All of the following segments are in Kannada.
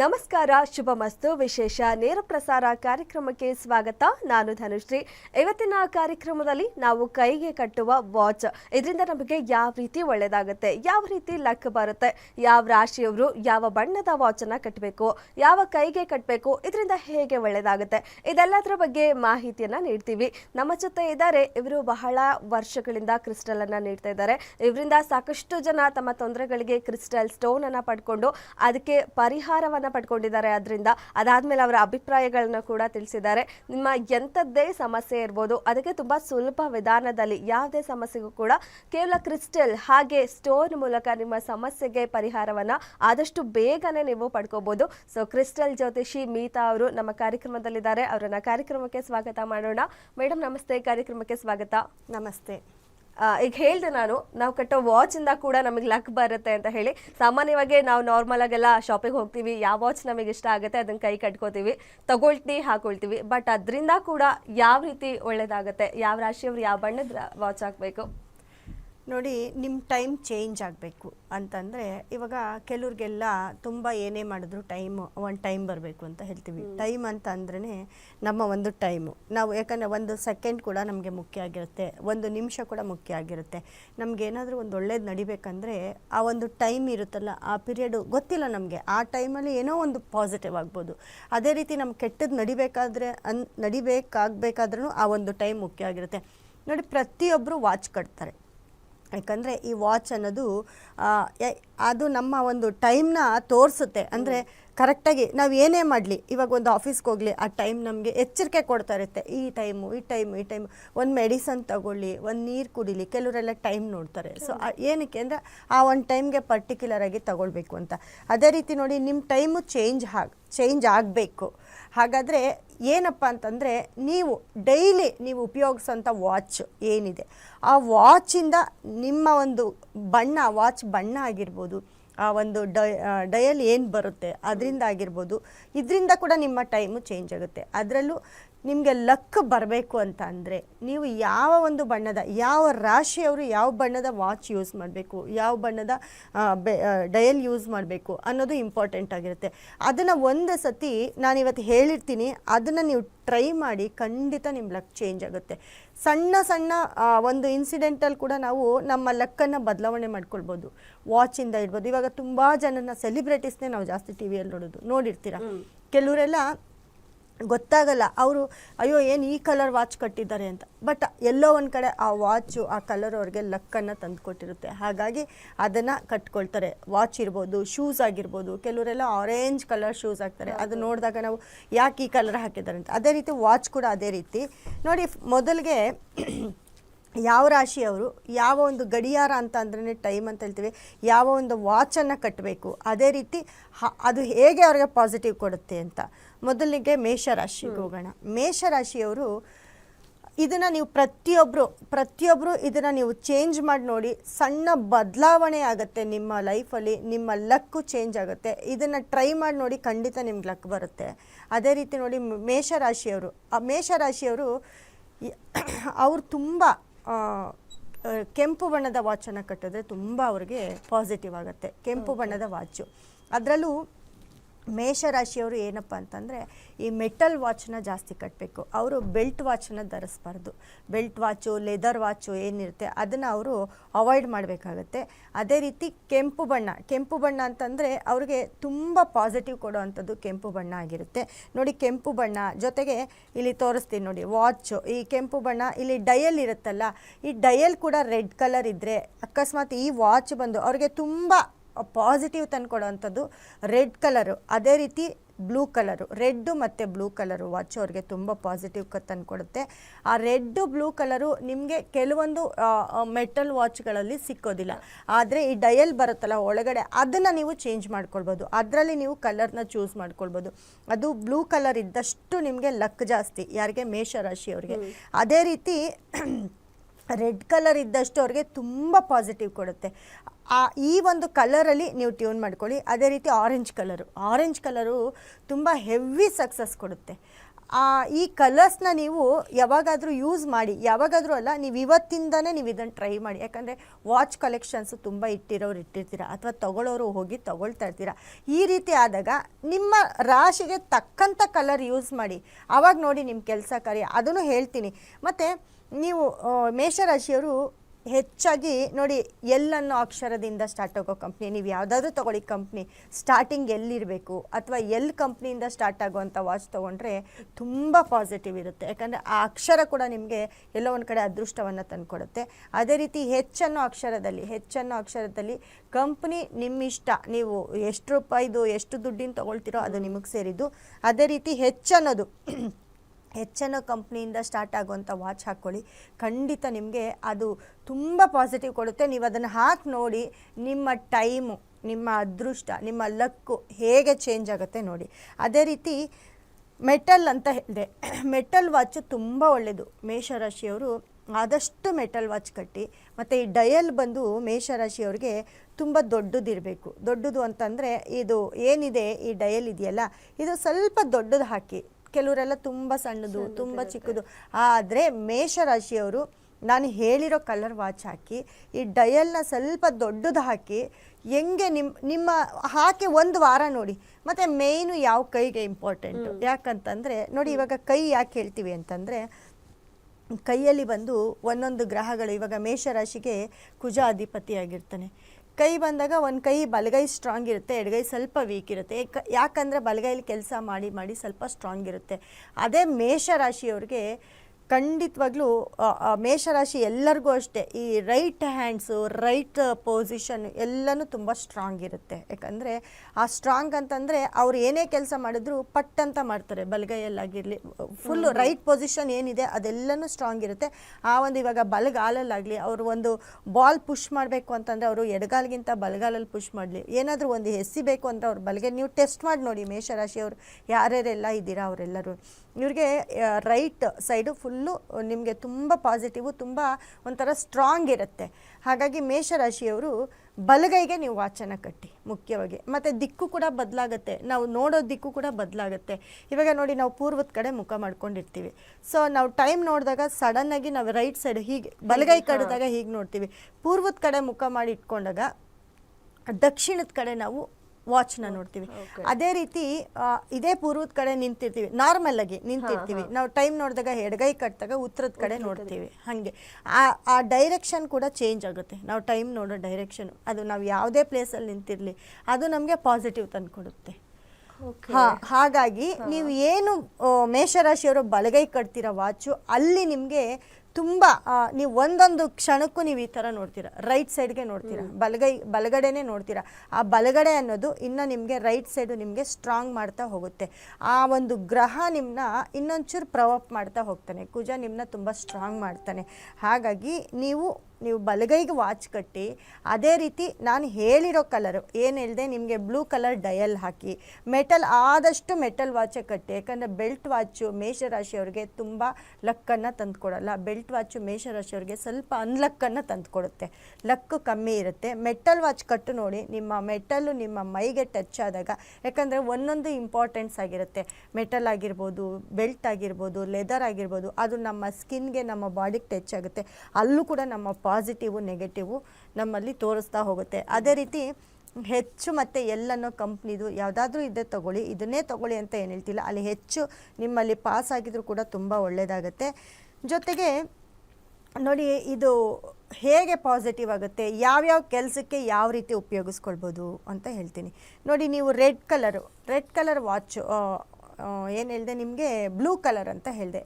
ನಮಸ್ಕಾರ, ಶುಭ ಮಸ್ತು, ವಿಶೇಷ ನೇರ ಪ್ರಸಾರ ಕಾರ್ಯಕ್ರಮಕ್ಕೆ ಸ್ವಾಗತ. ನಾನು ಧನುಶ್ರೀ. ಇವತ್ತಿನ ಕಾರ್ಯಕ್ರಮದಲ್ಲಿ ನಾವು ಕೈಗೆ ಕಟ್ಟುವ ವಾಚ್, ಇದರಿಂದ ನಮಗೆ ಯಾವ ರೀತಿ ಒಳ್ಳೆಯದಾಗುತ್ತೆ, ಯಾವ ರೀತಿ ಲಕ್ ಬರುತ್ತೆ, ಯಾವ ರಾಶಿಯವರು ಯಾವ ಬಣ್ಣದ ವಾಚನ್ನು ಕಟ್ಟಬೇಕು, ಯಾವ ಕೈಗೆ ಕಟ್ಟಬೇಕು, ಇದರಿಂದ ಹೇಗೆ ಒಳ್ಳೆಯದಾಗುತ್ತೆ, ಇದೆಲ್ಲದರ ಬಗ್ಗೆ ಮಾಹಿತಿಯನ್ನ ನೀಡ್ತೀವಿ. ನಮ್ಮ ಜೊತೆ ಇದ್ದಾರೆ, ಇವರು ಬಹಳ ವರ್ಷಗಳಿಂದ ಕ್ರಿಸ್ಟಲ್ ಅನ್ನ ನೀಡ್ತಾ ಇದ್ದಾರೆ. ಇವರಿಂದ ಸಾಕಷ್ಟು ಜನ ತಮ್ಮ ತೊಂದರೆಗಳಿಗೆ ಕ್ರಿಸ್ಟಲ್ ಸ್ಟೋನ್ ಅನ್ನ ಪಡ್ಕೊಂಡು ಅದಕ್ಕೆ ಪರಿಹಾರವನ್ನ ಪಡ್ಕೊಂಡಿದ್ದಾರೆ. ಅದರಿಂದ ಅದಾದ್ಮೇಲೆ ಅವರ ಅಭಿಪ್ರಾಯಗಳನ್ನ ಕೂಡ ತಿಳಿಸಿದ್ದಾರೆ. ನಿಮ್ಮ ಎಂಥದ್ದೇ ಸಮಸ್ಯೆ ಇರ್ಬೋದು, ಅದಕ್ಕೆ ತುಂಬಾ ಸುಲಭ ವಿಧಾನದಲ್ಲಿ ಯಾವುದೇ ಸಮಸ್ಯೆಗೂ ಕೂಡ ಕೇವಲ ಕ್ರಿಸ್ಟಲ್ ಹಾಗೆ ಸ್ಟೋನ್ ಮೂಲಕ ನಿಮ್ಮ ಸಮಸ್ಯೆಗೆ ಪರಿಹಾರವನ್ನ ಆದಷ್ಟು ಬೇಗನೆ ನೀವು ಪಡ್ಕೋಬೋದು. ಸೊ, ಕ್ರಿಸ್ಟಲ್ ಜ್ಯೋತಿಷಿ ಮೀತಾ ಅವರು ನಮ್ಮ ಕಾರ್ಯಕ್ರಮದಲ್ಲಿದ್ದಾರೆ. ಅವರನ್ನು ಕಾರ್ಯಕ್ರಮಕ್ಕೆ ಸ್ವಾಗತ ಮಾಡೋಣ. ಮೇಡಮ್ ನಮಸ್ತೆ. ಕಾರ್ಯಕ್ರಮಕ್ಕೆ ಸ್ವಾಗತ. ನಮಸ್ತೆ. ಈಗ ಹೇಳ್ದೆ ನಾನು, ನಾವು ಕಟ್ಟೋ ಇಂದ ಕೂಡ ನಮಗೆ ಲಕ್ ಬರುತ್ತೆ ಅಂತ ಹೇಳಿ. ಸಾಮಾನ್ಯವಾಗಿ ನಾವು ನಾರ್ಮಲ್ ಆಗೆಲ್ಲ ಶಾಪಿಗೆ ಹೋಗ್ತೀವಿ, ಯಾವ ವಾಚ್ ನಮಗೆ ಇಷ್ಟ ಆಗುತ್ತೆ ಅದನ್ನ ಕೈ ಕಟ್ಕೋತೀವಿ, ತಗೊಳ್ತಿ, ಹಾಕೊಳ್ತೀವಿ. ಬಟ್ ಅದರಿಂದ ಕೂಡ ಯಾವ ರೀತಿ ಒಳ್ಳೇದಾಗುತ್ತೆ, ಯಾವ ರಾಶಿಯವ್ರು ಯಾವ ಬಣ್ಣದ ವಾಚ್ ಹಾಕಬೇಕು? ನೋಡಿ ನಿಮ್ಮ ಟೈಮ್ ಚೇಂಜ್ ಆಗಬೇಕು ಅಂತಂದರೆ ಇವಾಗ ಕೆಲವ್ರಿಗೆಲ್ಲ ತುಂಬ ಏನೇ ಮಾಡಿದ್ರು ಟೈಮು ಒಂದು ಟೈಮ್ ಬರಬೇಕು ಅಂತ ಹೇಳ್ತೀವಿ. ಟೈಮ್ ಅಂತ ಅಂದ್ರೇ ನಮ್ಮ ಒಂದು ಟೈಮು. ನಾವು ಯಾಕಂದರೆ ಒಂದು ಸೆಕೆಂಡ್ ಕೂಡ ನಮಗೆ ಮುಖ್ಯ ಆಗಿರುತ್ತೆ ಒಂದು ನಿಮಿಷ ಕೂಡ ಮುಖ್ಯ ಆಗಿರುತ್ತೆ. ನಮ್ಗೆ ಏನಾದರೂ ಒಂದು ಒಳ್ಳೇದು ನಡಿಬೇಕಂದ್ರೆ ಆ ಒಂದು ಟೈಮ್ ಇರುತ್ತಲ್ಲ ಆ ಪೀರಿಯಡು ಗೊತ್ತಿಲ್ಲ ನಮಗೆ. ಆ ಟೈಮಲ್ಲಿ ಏನೋ ಒಂದು ಪಾಸಿಟಿವ್ ಆಗ್ಬೋದು. ಅದೇ ರೀತಿ ನಮ್ಮ ಕೆಟ್ಟದ್ದು ನಡಿಬೇಕಾದ್ರೆ ಅನ್ ನಡಿಬೇಕಾಗಬೇಕಾದ್ರೂ ಆ ಒಂದು ಟೈಮ್ ಮುಖ್ಯ ಆಗಿರುತ್ತೆ. ನೋಡಿ ಪ್ರತಿಯೊಬ್ಬರು ವಾಚ್ ಕಟ್ತಾರೆ. ಯಾಕಂದರೆ ಈ ವಾಚ್ ಅನ್ನೋದು ಅದು ನಮ್ಮ ಒಂದು ಟೈಮ್ನ ತೋರಿಸುತ್ತೆ. ಅಂದರೆ ಕರೆಕ್ಟಾಗಿ ನಾವು ಏನೇ ಮಾಡಲಿ, ಇವಾಗ ಒಂದು ಆಫೀಸ್ಗೆ ಹೋಗಲಿ, ಆ ಟೈಮ್ ನಮಗೆ ಎಚ್ಚರಿಕೆ ಕೊಡ್ತಾ ಇರುತ್ತೆ. ಈ ಟೈಮು ಈ ಟೈಮು ಈ ಟೈಮು ಒಂದು ಮೆಡಿಸನ್ ತಗೊಳ್ಳಿ, ಒಂದು ನೀರು ಕುಡಿಲಿ, ಕೆಲವರೆಲ್ಲ ಟೈಮ್ ನೋಡ್ತಾರೆ. ಸೊ ಏನಕ್ಕೆ ಅಂದರೆ ಆ ಒಂದು ಟೈಮ್ಗೆ ಪರ್ಟಿಕ್ಯುಲರ್ ಆಗಿ ತಗೊಳ್ಬೇಕು ಅಂತ. ಅದೇ ರೀತಿ ನೋಡಿ ನಿಮ್ಮ ಟೈಮು ಚೇಂಜ್ ಆಗಿ ಚೇಂಜ್ ಆಗಬೇಕು. ಹಾಗಾದರೆ ಏನಪ್ಪ ಅಂತಂದರೆ ನೀವು ಡೈಲಿ ನೀವು ಉಪಯೋಗಿಸೋಂಥ ವಾಚ್ ಏನಿದೆ, ಆ ವಾಚಿಂದ ನಿಮ್ಮ ಒಂದು ಬಣ್ಣ ವಾಚ್ ಬಣ್ಣ ಆಗಿರ್ಬೋದು, ಆ ಒಂದು ಡೈ ಡಯಲ್ ಏನು ಬರುತ್ತೆ, ಅದರಿಂದ ಆಗಿರ್ಬೋದು, ಇದರಿಂದ ಕೂಡ ನಿಮ್ಮ ಟೈಮು ಚೇಂಜ್ ಆಗುತ್ತೆ. ಅದರಲ್ಲೂ ನಿಮಗೆ ಲಕ್ ಬರಬೇಕು ಅಂತ ಅಂದರೆ ನೀವು ಯಾವ ಒಂದು ಬಣ್ಣದ ಯಾವ ರಾಶಿಯವರು ಯಾವ ಬಣ್ಣದ ವಾಚ್ ಯೂಸ್ ಮಾಡಬೇಕು ಯಾವ ಬಣ್ಣದ ಡಯಲ್ ಯೂಸ್ ಮಾಡಬೇಕು ಅನ್ನೋದು ಇಂಪಾರ್ಟೆಂಟ್ ಆಗಿರುತ್ತೆ. ಅದನ್ನು ಒಂದು ಸತಿ ನಾನಿವತ್ತು ಹೇಳಿರ್ತೀನಿ ಅದನ್ನು ನೀವು ಟ್ರೈ ಮಾಡಿ ಖಂಡಿತ ನಿಮ್ಮ ಲಕ್ ಚೇಂಜ್ ಆಗುತ್ತೆ. ಸಣ್ಣ ಸಣ್ಣ ಒಂದು ಇನ್ಸಿಡೆಂಟಲ್ಲಿ ಕೂಡ ನಾವು ನಮ್ಮ ಲಕ್ಕನ್ನು ಬದಲಾವಣೆ ಮಾಡ್ಕೊಳ್ಬೋದು. ವಾಚಿಂದ ಇಡ್ಬೋದು ಇವಾಗ ತುಂಬ ಜನನ ಸೆಲಿಬ್ರಿಟೀಸ್ನೇ ನಾವು ಜಾಸ್ತಿ ಟಿ ವಿಯಲ್ಲಿ ನೋಡೋದು ನೋಡಿರ್ತೀರ? ಕೆಲವರೆಲ್ಲ ಗೊತ್ತಾಗಲ್ಲ. ಅವರು ಅಯ್ಯೋ ಏನು ಈ ಕಲರ್ ವಾಚ್ ಕಟ್ಟಿದ್ದಾರೆ ಅಂತ. ಬಟ್ ಎಲ್ಲೋ ಒಂದು ಕಡೆ ಆ ವಾಚು ಆ ಕಲರ್ ಅವ್ರಿಗೆ ಲಕ್ಕನ್ನು ತಂದು ಕೊಟ್ಟಿರುತ್ತೆ ಹಾಗಾಗಿ ಅದನ್ನು ಕಟ್ಕೊಳ್ತಾರೆ. ವಾಚ್ ಇರ್ಬೋದು ಶೂಸ್ ಆಗಿರ್ಬೋದು ಕೆಲವರೆಲ್ಲ ಆರೆಂಜ್ ಕಲರ್ ಶೂಸ್ ಹಾಕ್ತಾರೆ. ಅದು ನೋಡಿದಾಗ ನಾವು ಯಾಕೆ ಈ ಕಲರ್ ಹಾಕಿದ್ದಾರೆ ಅಂತ. ಅದೇ ರೀತಿ ವಾಚ್ ಕೂಡ ಅದೇ ರೀತಿ. ನೋಡಿ ಮೊದಲಿಗೆ ಯಾವ ರಾಶಿಯವರು ಯಾವ ಒಂದು ಗಡಿಯಾರ ಅಂತ ಅಂದ್ರೆ ಟೈಮ್ ಅಂತ ಹೇಳ್ತೀವಿ. ಯಾವ ಒಂದು ವಾಚನ್ನು ಕಟ್ಟಬೇಕು ಅದೇ ರೀತಿ ಹ- ಅದು ಹೇಗೆ ಅವ್ರಿಗೆ ಪಾಸಿಟಿವ್ ಕೊಡುತ್ತೆ ಅಂತ. ಮೊದಲಿಗೆ ಮೇಷರಾಶಿಗೆ ಹೋಗೋಣ. ಮೇಷರಾಶಿಯವರು ಇದನ್ನು ನೀವು ಪ್ರತಿಯೊಬ್ಬರು ಪ್ರತಿಯೊಬ್ಬರು ಇದನ್ನು ನೀವು ಚೇಂಜ್ ಮಾಡಿ ನೋಡಿ ಸಣ್ಣ ಬದಲಾವಣೆ ಆಗುತ್ತೆ ನಿಮ್ಮ ಲೈಫಲ್ಲಿ ನಿಮ್ಮ ಲಕ್ಕು ಚೇಂಜ್ ಆಗುತ್ತೆ. ಇದನ್ನು ಟ್ರೈ ಮಾಡಿ ನೋಡಿ ಖಂಡಿತ ನಿಮ್ಗೆ ಲಕ್ ಬರುತ್ತೆ. ಅದೇ ರೀತಿ ನೋಡಿ ಮೇಷರಾಶಿಯವರು ಆ ಮೇಷರಾಶಿಯವರು ಅವ್ರು ತುಂಬ ಕೆಂಪು ಬಣ್ಣದ ವಾಚನ್ನು ಕಟ್ಟಿದ್ರೆ ತುಂಬ ಅವ್ರಿಗೆ ಪಾಸಿಟಿವ್ ಆಗುತ್ತೆ. ಕೆಂಪು ಬಣ್ಣದ ವಾಚು. ಅದರಲ್ಲೂ ಮೇಷರಾಶಿಯವರು ಏನಪ್ಪ ಅಂತಂದರೆ, ಈ ಮೆಟಲ್ ವಾಚನ್ನ ಜಾಸ್ತಿ ಕಟ್ಟಬೇಕು ಅವರು ಬೆಲ್ಟ್ ವಾಚನ್ನ ಧರಿಸ್ಬಾರ್ದು. ಬೆಲ್ಟ್ ವಾಚು, ಲೆದರ್ ವಾಚು ಏನಿರುತ್ತೆ, ಅದನ್ನು ಅವರು ಅವಾಯ್ಡ್ ಮಾಡಬೇಕಾಗತ್ತೆ. ಅದೇ ರೀತಿ ಕೆಂಪು ಬಣ್ಣ. ಕೆಂಪು ಬಣ್ಣ ಅಂತಂದರೆ ಅವ್ರಿಗೆ ತುಂಬ ಪಾಸಿಟಿವ್ ಕೊಡೋವಂಥದ್ದು ಕೆಂಪು ಬಣ್ಣ ಆಗಿರುತ್ತೆ. ನೋಡಿ ಕೆಂಪು ಬಣ್ಣ, ಜೊತೆಗೆ ಇಲ್ಲಿ ತೋರಿಸ್ತೀನಿ ನೋಡಿ, ವಾಚು. ಈ ಕೆಂಪು ಬಣ್ಣ ಇಲ್ಲಿ ಡಯಲ್ ಇರುತ್ತಲ್ಲ, ಈ ಡಯಲ್ ಕೂಡ ರೆಡ್ ಕಲರ್ ಇದ್ದರೆ ಅಕಸ್ಮಾತ್ ಈ ವಾಚ್ ಬಂದು ಅವ್ರಿಗೆ ತುಂಬ ಪಾಸಿಟಿವ್ ತಂದುಕೊಡೋವಂಥದ್ದು ರೆಡ್ ಕಲರು. ಅದೇ ರೀತಿ ಬ್ಲೂ ಕಲರು. ರೆಡ್ಡು ಮತ್ತು ಬ್ಲೂ ಕಲರು ವಾಚ್ ಅವ್ರಿಗೆ ತುಂಬ ಪಾಸಿಟಿವ್ ತಂದ್ಕೊಡುತ್ತೆ ಆ ರೆಡ್ಡು ಬ್ಲೂ ಕಲರು ನಿಮಗೆ ಕೆಲವೊಂದು ಮೆಟಲ್ ವಾಚ್ಗಳಲ್ಲಿ ಸಿಕ್ಕೋದಿಲ್ಲ. ಆದರೆ ಈ ಡಯಲ್ ಬರುತ್ತಲ್ಲ ಒಳಗಡೆ ಅದನ್ನು ನೀವು ಚೇಂಜ್ ಮಾಡ್ಕೊಳ್ಬೋದು. ಅದರಲ್ಲಿ ನೀವು ಕಲರ್ನ ಚೂಸ್ ಮಾಡ್ಕೊಳ್ಬೋದು. ಅದು ಬ್ಲೂ ಕಲರ್ ಇದ್ದಷ್ಟು ನಿಮಗೆ ಲಕ್ ಜಾಸ್ತಿ. ಯಾರಿಗೆ? ಮೇಷರಾಶಿಯವ್ರಿಗೆ. ಅದೇ ರೀತಿ ರೆಡ್ ಕಲರ್ ಇದ್ದಷ್ಟು ಅವ್ರಿಗೆ ತುಂಬ ಪಾಸಿಟಿವ್ ಕೊಡುತ್ತೆ. ಆ, ಈ ಒಂದು ಕಲರಲ್ಲಿ ನೀವು ಟ್ಯೂನ್ ಮಾಡ್ಕೊಳ್ಳಿ. ಅದೇ ರೀತಿ ಆರೆಂಜ್ ಕಲರು ಆರೆಂಜ್ ಕಲರು ತುಂಬ ಹೆವಿ ಸಕ್ಸಸ್ ಕೊಡುತ್ತೆ. ಈ ಕಲರ್ಸ್ನ ನೀವು ಯಾವಾಗಾದರೂ ಯೂಸ್ ಮಾಡಿ. ಯಾವಾಗಾದರೂ ಅಲ್ಲ, ನೀವು ಇವತ್ತಿಂದನೇ ನೀವು ಇದನ್ನು ಟ್ರೈ ಮಾಡಿ. ಯಾಕಂದರೆ ವಾಚ್ ಕಲೆಕ್ಷನ್ಸು ತುಂಬ ಇಟ್ಟಿರೋರು ಇಟ್ಟಿರ್ತೀರ? ಅಥವಾ ತೊಗೊಳೋರು ಹೋಗಿ ತೊಗೊಳ್ತಾ ಇರ್ತೀರ? ಈ ರೀತಿ ಆದಾಗ ನಿಮ್ಮ ರಾಶಿಗೆ ತಕ್ಕಂಥ ಕಲರ್ ಯೂಸ್ ಮಾಡಿ. ಆವಾಗ ನೋಡಿ ನಿಮ್ಮ ಕೆಲಸ ಕಾರ್ಯ. ಅದನ್ನು ಹೇಳ್ತೀನಿ. ಮತ್ತು ನೀವು ಮೇಷರಾಶಿಯವರು ಹೆಚ್ಚಾಗಿ ನೋಡಿ ಎಲ್ ಅನ್ನೋ ಅಕ್ಷರದಿಂದ ಸ್ಟಾರ್ಟ್ ಆಗೋ ಕಂಪ್ನಿ ನೀವು ಯಾವುದಾದ್ರೂ ತೊಗೊಳ್ಳಿ ಕಂಪ್ನಿ ಸ್ಟಾರ್ಟಿಂಗ್ ಎಲ್ಲಿರಬೇಕು ಅಥವಾ ಎಲ್ ಕಂಪ್ನಿಯಿಂದ ಸ್ಟಾರ್ಟ್ ಆಗುವಂಥ ವಾಚ್ ತೊಗೊಂಡ್ರೆ ತುಂಬ ಪಾಸಿಟಿವ್ ಇರುತ್ತೆ. ಯಾಕಂದರೆ ಆ ಅಕ್ಷರ ಕೂಡ ನಿಮಗೆ ಎಲ್ಲೋ ಒಂದು ಕಡೆ ಅದೃಷ್ಟವನ್ನು ತಂದುಕೊಡುತ್ತೆ. ಅದೇ ರೀತಿ ಹೆಚ್ಚನ್ನು ಅಕ್ಷರದಲ್ಲಿ ಹೆಚ್ಚನ್ನು ಅಕ್ಷರದಲ್ಲಿ ಕಂಪ್ನಿ ನಿಮ್ಮಿಷ್ಟ, ನೀವು ಎಷ್ಟು ರೂಪಾಯಿದು, ಎಷ್ಟು ದುಡ್ಡಿನ ತೊಗೊಳ್ತೀರೋ ಅದು ನಿಮಗೆ ಸೇರಿದ್ದು. ಅದೇ ರೀತಿ ಹೆಚ್ಚನ್ನೋದು ಹೆಚ್ಚನ್ನೋ ಕಂಪ್ನಿಯಿಂದ ಸ್ಟಾರ್ಟ್ ಆಗುವಂಥ ವಾಚ್ ಹಾಕ್ಕೊಳ್ಳಿ. ಖಂಡಿತ ನಿಮಗೆ ಅದು ತುಂಬ ಪಾಸಿಟಿವ್ ಕೊಡುತ್ತೆ. ನೀವು ಅದನ್ನು ಹಾಕಿ ನೋಡಿ, ನಿಮ್ಮ ಟೈಮು, ನಿಮ್ಮ ಅದೃಷ್ಟ, ನಿಮ್ಮ ಲಕ್ಕು ಹೇಗೆ ಚೇಂಜ್ ಆಗುತ್ತೆ ನೋಡಿ. ಅದೇ ರೀತಿ ಮೆಟಲ್ ಅಂತ ಹೇಳಿದೆ. ಮೆಟಲ್ ವಾಚು ತುಂಬ ಒಳ್ಳೆಯದು ಮೇಷರಾಶಿಯವರು ಆದಷ್ಟು ಮೆಟಲ್ ವಾಚ್ ಕಟ್ಟಿ, ಮತ್ತು ಈ ಡಯಲ್ ಬಂದು ಮೇಷರಾಶಿಯವ್ರಿಗೆ ತುಂಬ ದೊಡ್ಡದಿರಬೇಕು. ದೊಡ್ಡದು ಅಂತಂದರೆ ಇದು ಏನಿದೆ? ಈ ಡಯಲ್ ಇದೆಯಲ್ಲ? ಇದು ಸ್ವಲ್ಪ ದೊಡ್ಡದು ಹಾಕಿ. ಕೆಲವರೆಲ್ಲ ತುಂಬ ಸಣ್ಣದು ತುಂಬ ಚಿಕ್ಕದು. ಆದರೆ ಮೇಷರಾಶಿಯವರು ನಾನು ಹೇಳಿರೋ ಕಲರ್ ವಾಚ್ ಹಾಕಿ ಈ ಡಯಲ್ನ ಸ್ವಲ್ಪ ದೊಡ್ಡದು ಹಾಕಿ ಹೆಂಗೆ ನಿಮ್ಮ ನಿಮ್ಮ ಹಾಕಿ ಒಂದು ವಾರ ನೋಡಿ. ಮತ್ತು ಮೇಯ್ನು ಯಾವ ಕೈಗೆ ಇಂಪಾರ್ಟೆಂಟು ಯಾಕಂತಂದರೆ ನೋಡಿ ಇವಾಗ ಕೈ ಯಾಕೆ ಹೇಳ್ತೀವಿ ಅಂತಂದರೆ ಕೈಯಲ್ಲಿ ಬಂದು ಒಂದೊಂದು ಗ್ರಹಗಳು ಇವಾಗ ಮೇಷರಾಶಿಗೆ ಕುಜ ಅಧಿಪತಿಯಾಗಿರ್ತಾನೆ ಕೈ ಬಂದಾಗ ಒಂದು ಕೈ ಬಲಗೈ ಸ್ಟ್ರಾಂಗ್ ಇರುತ್ತೆ, ಎಡಗೈ ಸ್ವಲ್ಪ ವೀಕ್ ಇರುತ್ತೆ. ಯಾಕಂದರೆ ಬಲಗೈಲಿ ಕೆಲಸ ಮಾಡಿ ಮಾಡಿ ಸ್ವಲ್ಪ ಸ್ಟ್ರಾಂಗ್ ಇರುತ್ತೆ. ಅದೇ ಮೇಷರಾಶಿಯವ್ರಿಗೆ ಖಂಡಿತವಾಗ್ಲೂ ಮೇಷರಾಶಿ ಎಲ್ಲರಿಗೂ ಅಷ್ಟೇ ಈ ರೈಟ್ ಹ್ಯಾಂಡ್ಸು ರೈಟ್ ಪೊಸಿಷನ್ ಎಲ್ಲನೂ ತುಂಬ ಸ್ಟ್ರಾಂಗ್ ಇರುತ್ತೆ. ಯಾಕಂದರೆ ಆ ಸ್ಟ್ರಾಂಗ್ ಅಂತಂದರೆ ಅವ್ರು ಏನೇ ಕೆಲಸ ಮಾಡಿದ್ರು ಪಟ್ ಅಂತ ಮಾಡ್ತಾರೆ ಬಲಗೈಯಲ್ಲಾಗಿರಲಿ ಫುಲ್ ರೈಟ್ ಪೊಸಿಷನ್ ಏನಿದೆ ಅದೆಲ್ಲನೂ ಸ್ಟ್ರಾಂಗ್ ಇರುತ್ತೆ. ಆ ಒಂದು ಇವಾಗ ಬಲಗಾಲಲ್ಲಾಗಲಿ ಅವರು ಒಂದು ಬಾಲ್ ಪುಷ್ ಮಾಡಬೇಕು ಅಂತಂದರೆ ಅವರು ಎಡಗಾಲ್ಗಿಂತ ಬಲಗಾಲಲ್ಲಿ ಪುಷ್ ಮಾಡಲಿ. ಏನಾದರೂ ಒಂದು ಎಸಿಬೇಕು ಅಂತ ಅವ್ರು ಬಲಗೆ ನೀವು ಟೆಸ್ಟ್ ಮಾಡಿ ನೋಡಿ ಮೇಷರಾಶಿಯವರು ಯಾರ್ಯಾರೆಲ್ಲ ಇದ್ದೀರಾ ಅವರೆಲ್ಲರೂ. ಇವ್ರಿಗೆ ರೈಟ್ ಸೈಡು ಫುಲ್ಲು ನಿಮಗೆ ತುಂಬ ಪಾಸಿಟಿವು ತುಂಬ ಒಂಥರ ಸ್ಟ್ರಾಂಗ್ ಇರುತ್ತೆ. ಹಾಗಾಗಿ ಮೇಷರಾಶಿಯವರು ಬಲಗೈಗೆ ನೀವು ವಾಚನ ಕಟ್ಟಿ ಮುಖ್ಯವಾಗಿ. ಮತ್ತು ದಿಕ್ಕು ಕೂಡ ಬದಲಾಗುತ್ತೆ. ನಾವು ನೋಡೋ ದಿಕ್ಕು ಕೂಡ ಬದಲಾಗುತ್ತೆ. ಇವಾಗ ನೋಡಿ ನಾವು ಪೂರ್ವದ ಕಡೆ ಮುಖ ಮಾಡ್ಕೊಂಡಿರ್ತೀವಿ. ಸೊ ನಾವು ಟೈಮ್ ನೋಡಿದಾಗ ಸಡನ್ನಾಗಿ ನಾವು ರೈಟ್ ಸೈಡ್ ಹೀಗೆ ಬಲಗೈ ಕಡಿದಾಗ ಹೀಗೆ ನೋಡ್ತೀವಿ. ಪೂರ್ವದ ಕಡೆ ಮುಖ ಮಾಡಿ ಇಟ್ಕೊಂಡಾಗ ದಕ್ಷಿಣದ ಕಡೆ ನಾವು ವಾಚ್ನ ನೋಡ್ತೀವಿ. ಅದೇ ರೀತಿ ಇದೇ ಪೂರ್ವದ ಕಡೆ ನಿಂತಿರ್ತೀವಿ. ನಾರ್ಮಲ್ ಆಗಿ ನಿಂತಿರ್ತೀವಿ. ನಾವು ಟೈಮ್ ನೋಡಿದಾಗ ಎಡಗೈ ಕಟ್ಟಿದಾಗ ಉತ್ತರದ ಕಡೆ ನೋಡ್ತೀವಿ. ಹಾಗೆ. ಆ ಆ ಡೈರೆಕ್ಷನ್ ಕೂಡ ಚೇಂಜ್ ಆಗುತ್ತೆ. ನಾವು ಟೈಮ್ ನೋಡೋ ಡೈರೆಕ್ಷನ್ ಅದು ನಾವು ಯಾವುದೇ ಪ್ಲೇಸಲ್ಲಿ ನಿಂತಿರಲಿ. ಅದು ನಮಗೆ ಪಾಸಿಟಿವ್ ತಂದುಕೊಡುತ್ತೆ ಹಾ ಹಾಗಾಗಿ ನೀವು ಏನು ಮೇಷರಾಶಿಯವರು ಬಲಗೈ ಕಟ್ತೀರ ವಾಚು ಅಲ್ಲಿ ನಿಮಗೆ ತುಂಬ ನೀವು ಒಂದೊಂದು ಕ್ಷಣಕ್ಕೂ ನೀವು ಈ ಥರ ನೋಡ್ತೀರಾ. ರೈಟ್ ಸೈಡ್ಗೆ ನೋಡ್ತೀರಾ. ಬಲಗೈ ಬಲಗಡೆನೇ ನೋಡ್ತೀರಾ. ಆ ಬಲಗಡೆ ಅನ್ನೋದು ಇನ್ನು ನಿಮಗೆ ರೈಟ್ ಸೈಡು ನಿಮಗೆ ಸ್ಟ್ರಾಂಗ್ ಮಾಡ್ತಾ ಹೋಗುತ್ತೆ. ಆ ಒಂದು ಗ್ರಹ ನಿಮ್ಮನ್ನ ಇನ್ನೊಂಚೂರು ಪ್ರವಪ್ ಮಾಡ್ತಾ ಹೋಗ್ತಾನೆ. ಕುಜ ನಿಮ್ಮನ್ನ ತುಂಬ ಸ್ಟ್ರಾಂಗ್ ಮಾಡ್ತಾನೆ. ಹಾಗಾಗಿ ನೀವು ನೀವು ಬಲಗೈಗೆ ವಾಚ್ ಕಟ್ಟಿ ಅದೇ ರೀತಿ ನಾನು ಹೇಳಿರೋ ಕಲರು ಏನು ಹೇಳಿದೆ ನಿಮಗೆ ಬ್ಲೂ ಕಲರ್ ಡಯಲ್ ಹಾಕಿ ಮೆಟಲ್ ಆದಷ್ಟು ಮೆಟಲ್ ವಾಚೇ ಕಟ್ಟಿ ಯಾಕಂದರೆ ಬೆಲ್ಟ್ ವಾಚು ಮೇಷರಾಶಿಯವ್ರಿಗೆ ತುಂಬ ಲಕ್ಕನ್ನು ತಂದುಕೊಡಲ್ಲ. ಬೆಲ್ಟ್ ವಾಚು ಮೇಷರಾಶಿಯವ್ರಿಗೆ ಸ್ವಲ್ಪ ಅನ್ಲಕ್ಕನ್ನು ತಂದುಕೊಡುತ್ತೆ. ಲಕ್ಕು ಕಮ್ಮಿ ಇರುತ್ತೆ. ಮೆಟಲ್ ವಾಚ್ ಕಟ್ಟು ನೋಡಿ, ನಿಮ್ಮ ಮೆಟಲ್ಲು ನಿಮ್ಮ ಮೈಗೆ ಟಚ್ ಆದಾಗ, ಯಾಕಂದರೆ ಒಂದೊಂದು ಇಂಪಾರ್ಟೆನ್ಸ್ ಆಗಿರುತ್ತೆ. ಮೆಟಲ್ ಆಗಿರ್ಬೋದು, ಬೆಲ್ಟ್ ಆಗಿರ್ಬೋದು, ಲೆದರ್ ಆಗಿರ್ಬೋದು, ಅದು ನಮ್ಮ ಸ್ಕಿನ್ಗೆ, ನಮ್ಮ ಬಾಡಿಗೆ ಟಚ್ ಆಗುತ್ತೆ. ಅಲ್ಲೂ ಕೂಡ ನಮ್ಮ ಪಾಸಿಟಿವು, ನೆಗೆಟಿವು ನಮ್ಮಲ್ಲಿ ತೋರಿಸ್ತಾ ಹೋಗುತ್ತೆ. ಅದೇ ರೀತಿ ಹೆಚ್ಚು ಮತ್ತು ಎಲ್ಲನೋ ಕಂಪ್ನಿದು ಯಾವುದಾದ್ರೂ ಇದೇ ತಗೊಳ್ಳಿ. ಇದನ್ನೇ ತಗೊಳ್ಳಿ ಅಂತ ಏನು ಹೇಳ್ತಿಲ್ಲ. ಅಲ್ಲಿ ಹೆಚ್ಚು ನಿಮ್ಮಲ್ಲಿ ಪಾಸ್ ಆಗಿದ್ರು ಕೂಡ ತುಂಬ ಒಳ್ಳೆಯದಾಗುತ್ತೆ ಜೊತೆಗೆ ನೋಡಿ, ಇದು ಹೇಗೆ ಪಾಸಿಟಿವ್ ಆಗುತ್ತೆ, ಯಾವ್ಯಾವ ಕೆಲಸಕ್ಕೆ ಯಾವ ರೀತಿ ಉಪಯೋಗಿಸ್ಕೊಳ್ಬೋದು ಅಂತ ಹೇಳ್ತೀನಿ. ನೋಡಿ, ನೀವು red colour, red colour watch ಏನು ಹೇಳಿದೆ ನಿಮಗೆ? ಬ್ಲೂ ಕಲರ್ ಅಂತ ಹೇಳಿದೆ.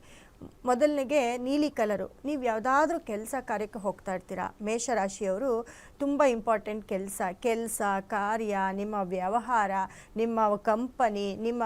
ಮೊದಲನಿಗೆ ನೀಲಿ ಕಲರು. ನೀವು ಯಾವುದಾದ್ರೂ ಕೆಲಸ ಕಾರ್ಯಕ್ಕೆ ಹೋಗ್ತಾ ಇರ್ತೀರಾ. ಮೇಷರಾಶಿಯವರು ತುಂಬ ಇಂಪಾರ್ಟೆಂಟ್ ಕೆಲಸ ಕೆಲಸ, ಕಾರ್ಯ, ನಿಮ್ಮ ವ್ಯವಹಾರ, ನಿಮ್ಮ ಕಂಪನಿ, ನಿಮ್ಮ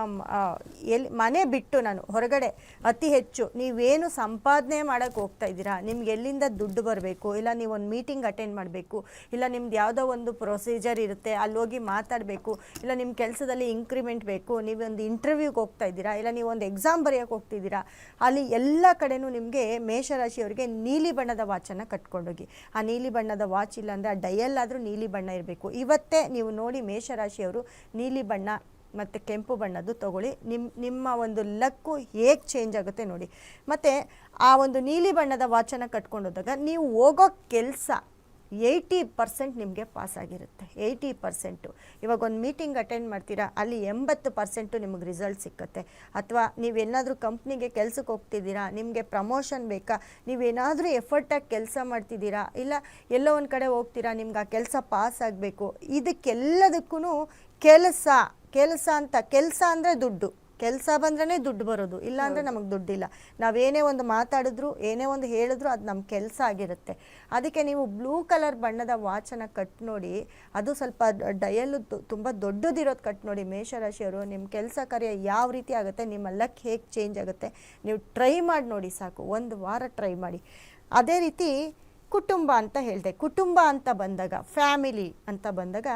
ಎಲ್ಲಿ ಮನೆ ಬಿಟ್ಟು ನಾನು ಹೊರಗಡೆ ಅತಿ ಹೆಚ್ಚು ನೀವೇನು ಸಂಪಾದನೆ ಮಾಡೋಕ್ಕೆ ಹೋಗ್ತಾ ಇದ್ದೀರಾ? ನಿಮ್ಗೆ ಎಲ್ಲಿಂದ ದುಡ್ಡು ಬರಬೇಕು? ಇಲ್ಲ ನೀವು ಒಂದು ಮೀಟಿಂಗ್ ಅಟೆಂಡ್ ಮಾಡಬೇಕು, ಇಲ್ಲ ನಿಮ್ದು ಯಾವುದೋ ಒಂದು ಪ್ರೊಸೀಜರ್ ಇರುತ್ತೆ, ಅಲ್ಲಿ ಹೋಗಿ ಮಾತಾಡಬೇಕು, ಇಲ್ಲ ನಿಮ್ಮ ಕೆಲಸದಲ್ಲಿ ಇಂಕ್ರಿಮೆಂಟ್ ಬೇಕು ನೀವೊಂದು ಇಂಟರ್ವ್ಯೂಗೆ ಹೋಗ್ತಾ ಇದ್ದೀರಾ, ಇಲ್ಲ ನೀವು ಒಂದು ಎಕ್ಸಾಮ್ ಬರೆಯೋಕೆ ಹೋಗ್ತಿದ್ದೀರಾ ಅಲ್ಲಿ ಎಲ್ಲ ಕಡೆನೂ ನಿಮಗೆ ಮೇಷರಾಶಿಯವರಿಗೆ ನೀಲಿ ಬಣ್ಣದ ವಾಚನ್ನು ಕಟ್ಕೊಂಡೋಗಿ. ಆ ನೀಲಿ ಬಣ್ಣದ ವಾಚ್ ಇಲ್ಲ ಅಂದರೆ ಆ ಡಯಲ್ ಆದರೂ ನೀಲಿ ಬಣ್ಣ ಇರಬೇಕು. ಇವತ್ತೇ ನೀವು ನೋಡಿ ಮೇಷರಾಶಿಯವರು ನೀಲಿ ಬಣ್ಣ ಮತ್ತು ಕೆಂಪು ಬಣ್ಣದ್ದು ತಗೊಳ್ಳಿ. ನಿಮ್ಮ ನಿಮ್ಮ ಒಂದು ಲಕ್ಕು ಹೇಗೆ ಚೇಂಜ್ ಆಗುತ್ತೆ ನೋಡಿ. ಮತ್ತು ಆ ಒಂದು ನೀಲಿ ಬಣ್ಣದ ವಾಚನ ಕಟ್ಕೊಂಡೋದಾಗ ನೀವು ಹೋಗೋ ಕೆಲಸ ಏಯ್ಟಿ ಪರ್ಸೆಂಟ್ ನಿಮಗೆ ಪಾಸ್ ಆಗಿರುತ್ತೆ. Eighty percent. ಇವಾಗ ಒಂದು ಮೀಟಿಂಗ್ ಅಟೆಂಡ್ ಮಾಡ್ತೀರಾ, ಅಲ್ಲಿ ಎಂಬತ್ತು ಪರ್ಸೆಂಟು ನಿಮಗೆ ರಿಸಲ್ಟ್ ಸಿಕ್ಕತ್ತೆ. ಅಥವಾ ನೀವೇನಾದರೂ ಕಂಪ್ನಿಗೆ ಕೆಲಸಕ್ಕೆ ಹೋಗ್ತಿದ್ದೀರಾ, ನಿಮಗೆ ಪ್ರಮೋಷನ್ ಬೇಕಾ ನೀವೇನಾದರೂ ಎಫರ್ಟಾಗಿ ಕೆಲಸ ಮಾಡ್ತಿದ್ದೀರಾ, ಇಲ್ಲ ಎಲ್ಲೋ ಒಂದು ಕಡೆ ಹೋಗ್ತೀರಾ, ನಿಮ್ಗೆ ಆ ಕೆಲಸ ಪಾಸ್ ಆಗಬೇಕು ಇದಕ್ಕೆಲ್ಲದಕ್ಕೂ ಕೆಲಸ ಕೆಲಸ ಅಂತ, ಕೆಲಸ ಅಂದರೆ ದುಡ್ಡು. ಕೆಲಸ ಬಂದ್ರೆ ದುಡ್ಡು ಬರೋದು. ಇಲ್ಲ ಅಂದ್ರೆ ನಮಗೆ ದುಡ್ಡಿಲ್ಲ. ನಾವೇನೇ ಒಂದು ಮಾತಾಡಿದ್ರು ಏನೇ ಒಂದು ಹೇಳಿದ್ರು ಅದು ನಮ್ಮ ಕೆಲಸ ಆಗಿರುತ್ತೆ. ಅದಕ್ಕೆ ನೀವು ಬ್ಲೂ ಕಲರ್ ಬಣ್ಣದ ವಾಚನ ಕಟ್ ನೋಡಿ ಅದು ಸ್ವಲ್ಪ ಡಯಲ್ಲು ತುಂಬ ದೊಡ್ಡದಿರೋದು ಕಟ್ ನೋಡಿ ಮೇಷರಾಶಿಯವರು. ನಿಮ್ಮ ಕೆಲಸ ಕಾರ್ಯ ಯಾವ ರೀತಿ ಆಗುತ್ತೆ ನಿಮ್ಮ ಲಕ್ ಹೇಗೆ ಚೇಂಜ್ ಆಗುತ್ತೆ ನೀವು ಟ್ರೈ ಮಾಡಿ ನೋಡಿ ಸಾಕು. ಒಂದು ವಾರ ಟ್ರೈ ಮಾಡಿ. ಅದೇ ರೀತಿ ಕುಟುಂಬ ಅಂತ ಹೇಳಿದೆ. ಕುಟುಂಬ ಅಂತ ಬಂದಾಗ ಫ್ಯಾಮಿಲಿ ಅಂತ ಬಂದಾಗ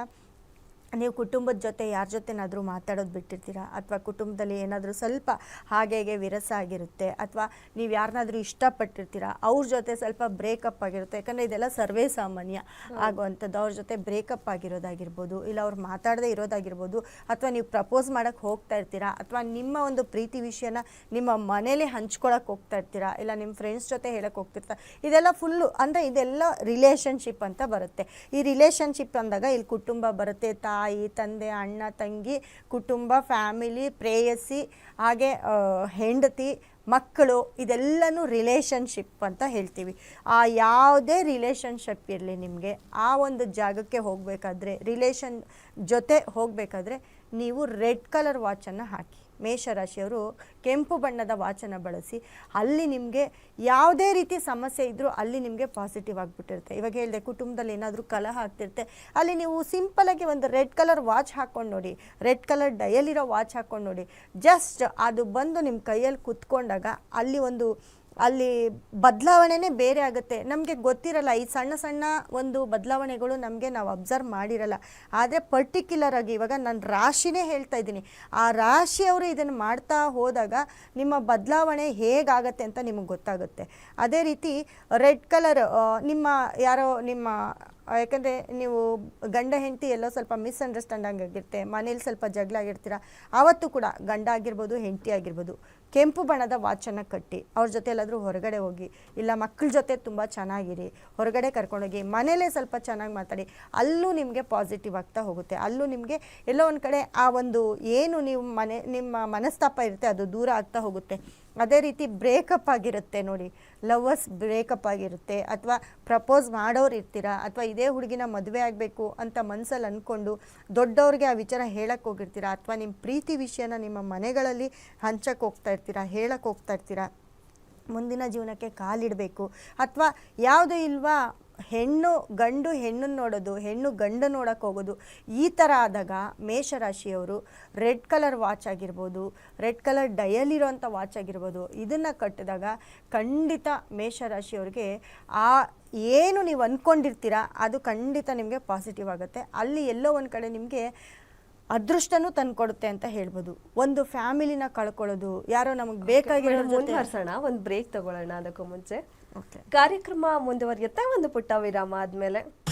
ನೀವು ಕುಟುಂಬದ ಜೊತೆ ಯಾರ ಜೊತೆನಾದರೂ ಮಾತಾಡೋದು ಬಿಟ್ಟಿರ್ತೀರಾ? ಅಥವಾ ಕುಟುಂಬದಲ್ಲಿ ಏನಾದರೂ ಸ್ವಲ್ಪ ಹಾಗೆ ಹೀಗೆ ವಿರಸ ಆಗಿರುತ್ತೆ ಅಥವಾ ನೀವು ಯಾರನ್ನಾದರೂ ಇಷ್ಟಪಟ್ಟಿರ್ತೀರಾ ಅವ್ರ ಜೊತೆ ಸ್ವಲ್ಪ ಬ್ರೇಕಪ್ ಆಗಿರುತ್ತೆ. ಯಾಕಂದರೆ ಇದೆಲ್ಲ ಸರ್ವೇ ಸಾಮಾನ್ಯ ಆಗುವಂಥದ್ದು. ಅವ್ರ ಜೊತೆ ಬ್ರೇಕಪ್ ಆಗಿರೋದಾಗಿರ್ಬೋದು ಇಲ್ಲ ಅವ್ರು ಮಾತಾಡದೇ ಇರೋದಾಗಿರ್ಬೋದು ಅಥವಾ ನೀವು ಪ್ರಪೋಸ್ ಮಾಡೋಕ್ಕೆ ಹೋಗ್ತಾ ಇರ್ತೀರಾ ಅಥವಾ ನಿಮ್ಮ ಒಂದು ಪ್ರೀತಿ ವಿಷಯನ ನಿಮ್ಮ ಮನೇಲಿ ಹಂಚ್ಕೊಳಕ್ಕೆ ಹೋಗ್ತಾ ಇರ್ತೀರಾ ಇಲ್ಲ ನಿಮ್ಮ ಫ್ರೆಂಡ್ಸ್ ಜೊತೆ ಹೇಳಕ್ಕೆ ಹೋಗ್ತಿರ್ತಾ ಇದೆಲ್ಲ ಫುಲ್ಲು ಅಂದರೆ ಇದೆಲ್ಲ ರಿಲೇಷನ್ಶಿಪ್ ಅಂತ ಬರುತ್ತೆ. ಈ ರಿಲೇಷನ್ಶಿಪ್ ಅಂದಾಗ ಇಲ್ಲಿ ಕುಟುಂಬ ಬರುತ್ತೆ ತಾಯಿ, ತಂದೆ, ಅಣ್ಣ, ತಂಗಿ, ಕುಟುಂಬ, ಫ್ಯಾಮಿಲಿ, ಪ್ರೇಯಸಿ, ಹಾಗೆ ಹೆಂಡತಿ, ಮಕ್ಕಳು ಇದೆಲ್ಲನೂ ರಿಲೇಷನ್ಶಿಪ್ ಅಂತ ಹೇಳ್ತೀವಿ. ಆ ಯಾವುದೇ ರಿಲೇಷನ್ಶಿಪ್ ಇರಲಿ ನಿಮಗೆ, ಆ ಒಂದು ಜಾಗಕ್ಕೆ ಹೋಗಬೇಕಾದ್ರೆ, ರಿಲೇಷನ್ ಜೊತೆ ಹೋಗಬೇಕಾದ್ರೆ ನೀವು ರೆಡ್ ಕಲರ್ ವಾಚನ್ನು ಹಾಕಿ. ಮೇಷರಾಶಿಯವರು ಕೆಂಪು ಬಣ್ಣದ ವಾಚನ ಬಳಸಿ, ಅಲ್ಲಿ ನಿಮಗೆ ಯಾವುದೇ ರೀತಿ ಸಮಸ್ಯೆ ಇದ್ದರೂ ಅಲ್ಲಿ ನಿಮಗೆ ಪಾಸಿಟಿವ್ ಆಗಿಬಿಟ್ಟಿರುತ್ತೆ. ಇವಾಗ ಹೇಳಿದೆ, ಕುಟುಂಬದಲ್ಲಿ ಏನಾದರೂ ಕಲಹ ಆಗ್ತಿರುತ್ತೆ, ಅಲ್ಲಿ ನೀವು ಸಿಂಪಲಾಗಿ ಒಂದು ರೆಡ್ ಕಲರ್ ವಾಚ್ ಹಾಕ್ಕೊಂಡು ನೋಡಿ ರೆಡ್ ಕಲರ್ ಡಯಲಿರೋ ವಾಚ್ ಹಾಕ್ಕೊಂಡು ನೋಡಿ ಜಸ್ಟ್ ಅದು ಬಂದು ನಿಮ್ಮ ಕೈಯಲ್ಲಿ ಕುತ್ಕೊಂಡಾಗ ಅಲ್ಲಿ ಒಂದು ಅಲ್ಲಿ ಬದಲಾವಣೆನೇ ಬೇರೆ ಆಗುತ್ತೆ. ನಮಗೆ ಗೊತ್ತಿರಲ್ಲ, ಈ ಸಣ್ಣ ಸಣ್ಣ ಒಂದು ಬದಲಾವಣೆಗಳು ನಮಗೆ ನಾವು ಅಬ್ಸರ್ವ್ ಮಾಡಿರಲ್ಲ. ಆದರೆ ಪರ್ಟಿಕ್ಯುಲರ್ ಆಗಿ ಇವಾಗ ನಾನು ರಾಶಿನೇ ಹೇಳ್ತಾ ಇದ್ದೀನಿ. ಆ ರಾಶಿಯವರು ಇದನ್ನು ಮಾಡ್ತಾ ಹೋದಾಗ ನಿಮ್ಮ ಬದಲಾವಣೆ ಹೇಗಾಗತ್ತೆ ಅಂತ ನಿಮಗೆ ಗೊತ್ತಾಗುತ್ತೆ. ಅದೇ ರೀತಿ ರೆಡ್ ಕಲರ್ ನಿಮ್ಮ ಯಾರೋ ನಿಮ್ಮ, ಯಾಕಂದರೆ ನೀವು ಗಂಡ ಹೆಂಡತಿ ಎಲ್ಲೋ ಸ್ವಲ್ಪ ಮಿಸ್ಅಂಡರ್ಸ್ಟ್ಯಾಂಡಿಂಗ್ ಆಗಿರುತ್ತೆ, ಮನೇಲಿ ಸ್ವಲ್ಪ ಜಗಳ ಆಗಿರ್ತೀರ ಆವತ್ತು ಕೂಡ ಗಂಡ ಆಗಿರ್ಬೋದು, ಹೆಂಡತಿ ಆಗಿರ್ಬೋದು ಕೆಂಪು ಬಣ್ಣದ ವಾಚನ್ನು ಕಟ್ಟಿ, ಅವ್ರ ಜೊತೆ ಎಲ್ಲಾದರೂ ಹೊರಗಡೆ ಹೋಗಿ, ಇಲ್ಲ ಮಕ್ಕಳ ಜೊತೆ ತುಂಬ ಚೆನ್ನಾಗಿರಿ, ಹೊರಗಡೆ ಕರ್ಕೊಂಡೋಗಿ, ಮನೇಲೇ ಸ್ವಲ್ಪ ಚೆನ್ನಾಗಿ ಮಾತಾಡಿ, ಅಲ್ಲೂ ನಿಮಗೆ ಪಾಸಿಟಿವ್ ಆಗ್ತಾ ಹೋಗುತ್ತೆ. ಅಲ್ಲೂ ನಿಮಗೆ ಎಲ್ಲೋ ಒಂದು ಕಡೆ ಆ ಒಂದು ಏನು ನೀವು ಮನೆ, ನಿಮ್ಮ ಮನಸ್ತಾಪ ಇರುತ್ತೆ, ಅದು ದೂರ ಆಗ್ತಾ ಹೋಗುತ್ತೆ. ಅದೇ ರೀತಿ ಬ್ರೇಕಪ್ ಆಗಿರುತ್ತೆ ನೋಡಿ. ಲವರ್ಸ್ ಬ್ರೇಕಪ್ ಆಗಿರುತ್ತೆ ಅಥವಾ ಪ್ರಪೋಸ್ ಮಾಡೋರು ಇರ್ತೀರಾ ಅಥವಾ ಇದೇ ಹುಡುಗಿನ ಮದುವೆ ಆಗಬೇಕು ಅಂತ ಮನಸ್ಸಲ್ಲಿ ಅಂದ್ಕೊಂಡು ದೊಡ್ಡವ್ರಿಗೆ ಆ ವಿಚಾರ ಹೇಳಕ್ಕೆ ಹೋಗಿರ್ತೀರಾ? ಅಥವಾ ನಿಮ್ಮ ಪ್ರೀತಿ ವಿಷಯನ ನಿಮ್ಮ ಮನೆಗಳಲ್ಲಿ ಹಂಚಕ್ಕೆ ಹೋಗ್ತಾ ಇರ್ತೀರಾ? ಹೇಳಕ್ಕೆ ಹೋಗ್ತಾ ಇರ್ತೀರಾ? ಮುಂದಿನ ಜೀವನಕ್ಕೆ ಕಾಲಿಡಬೇಕು. ಅಥವಾ ಯಾವುದೂ ಇಲ್ವಾ ಹೆಣ್ಣು ಗಂಡು ಹೆಣ್ಣನ್ನು ನೋಡೋದು ಹೆಣ್ಣು ಗಂಡು ನೋಡೋಕೆ ಹೋಗೋದು ಈ ಥರ ಆದಾಗ ಮೇಷರಾಶಿಯವರು ರೆಡ್ ಕಲರ್ ವಾಚ್ ಆಗಿರ್ಬೋದು ರೆಡ್ ಕಲರ್ ಡಯಲ್ ಇರೋಂಥ ವಾಚ್ ಆಗಿರ್ಬೋದು ಇದನ್ನು ಕಟ್ಟಿದಾಗ ಖಂಡಿತ ಮೇಷರಾಶಿಯವ್ರಿಗೆ ಆ ಏನು ನೀವು ಅಂದ್ಕೊಂಡಿರ್ತೀರ ಅದು ಖಂಡಿತ ನಿಮಗೆ ಪಾಸಿಟಿವ್ ಆಗುತ್ತೆ. ಅಲ್ಲಿ ಎಲ್ಲೋ ಒಂದು ಕಡೆ ನಿಮಗೆ ಅದೃಷ್ಟನೂ ತಂದ್ಕೊಡುತ್ತೆ ಅಂತ ಹೇಳ್ಬೋದು. ಒಂದು ಫ್ಯಾಮಿಲಿನ ಕಳ್ಕೊಳ್ಳೋದು ಯಾರೋ ನಮಗೆ ಬೇಕಾಗಿರೋ ಮುಂದುವರ್ಸೋಣ ಒಂದು ಬ್ರೇಕ್ ತಗೊಳ್ಳೋಣ ಅದಕ್ಕೂ ಮುಂಚೆ. ಕಾರ್ಯಕ್ರಮ ಮುಂದುವರಿಯುತ್ತೆ ಒಂದು ಪುಟ್ಟ ವಿರಾಮ ಆದ್ಮೇಲೆ.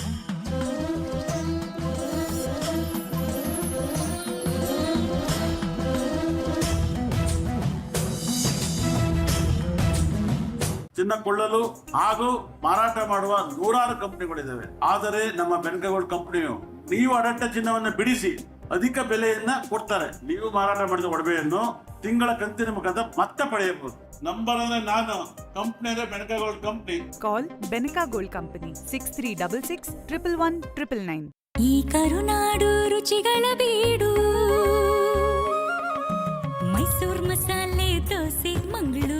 ಚಿನ್ನ ಕೊಳ್ಳಲು ಹಾಗೂ ಮಾರಾಟ ಮಾಡುವ ನೂರಾರು ಕಂಪನಿಗಳಿದ್ದಾವೆ. ಆದರೆ ನಮ್ಮ ಬೆನ್ಕಗೋಲ್ಡ್ ಕಂಪನಿಯು ನೀವು ಅಡಟ್ಟ ಚಿನ್ನವನ್ನು ಬಿಡಿಸಿ ಅಧಿಕ ಬೆಲೆಯನ್ನ ಕೊಡ್ತಾರೆ. ನೀವು ಮಾರಾಟ ಮಾಡಿದ ಒಡವೆಯನ್ನು ತಿಂಗಳ ಕಂತಿನ ಮುಖಾಂತರ ಮತ್ತೆ ಪಡೆಯಬಹುದು. ನಂಬರ್ ಅಂದ್ರೆ ನಾನು. ಕಂಪ್ನಿ ಅಂದ್ರೆ Benaka gold company call Benaka gold company six three double six triple one triple nine ಈ ಕರುನಾಡು ರುಚಿಗಳ ಬೀಡು. ಮೈಸೂರ್ ಮಸಾಲೆ ದೋಸೆ ಮಂಗಳೂರ್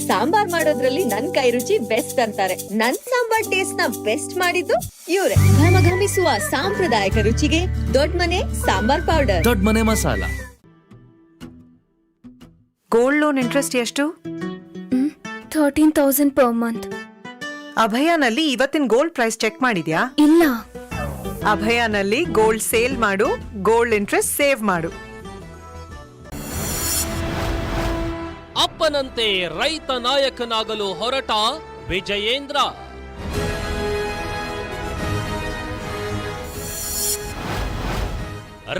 ಸಾಂಬಾರ್ ಮಾಡೋದ್ರಲ್ಲಿ ನನ್ ಕೈ ರುಚಿ ಬೆಸ್ಟ್ ಅಂತಾರೆ. ನನ್ ಸಾಂಬಾರ್ ಟೇಸ್ಟ್ನ ಬೆಸ್ಟ್ ಮಾಡಿದ್ದು ಇವ್ರೆ. ಘಮ ಘಮಿಸುವ ಸಾಂಪ್ರದಾಯಿಕ ರುಚಿಗೆ ದೊಡ್ಡ ಮನೆ ಸಾಂಬಾರ್ ಪೌಡರ್ ದೊಡ್ಡ ಮನೆ ಮಸಾಲ. ಗೋಲ್ಡ್ ಲೋನ್ ಇಂಟ್ರೆಸ್ಟ್ ಎಷ್ಟು? ಥರ್ಟೀನ್ ತೌಸಂಡ್ ಪರ್ ಮಂತ್ ಅಭಯನಲ್ಲಿ ಇವತ್ತಿನ ಗೋಲ್ಡ್ ಪ್ರೈಸ್ ಚೆಕ್ ಮಾಡಿದ್ಯಾ? ಇಲ್ಲ. ಅಭಯನಲ್ಲಿ ಗೋಲ್ಡ್ ಸೇಲ್ ಮಾಡು ಗೋಲ್ಡ್ ಇಂಟ್ರೆಸ್ಟ್ ಸೇವ್ ಮಾಡು. ಅಪ್ಪನಂತೆ ರೈತ ನಾಯಕನಾಗಲು ಹೊರಟ ವಿಜಯೇಂದ್ರ.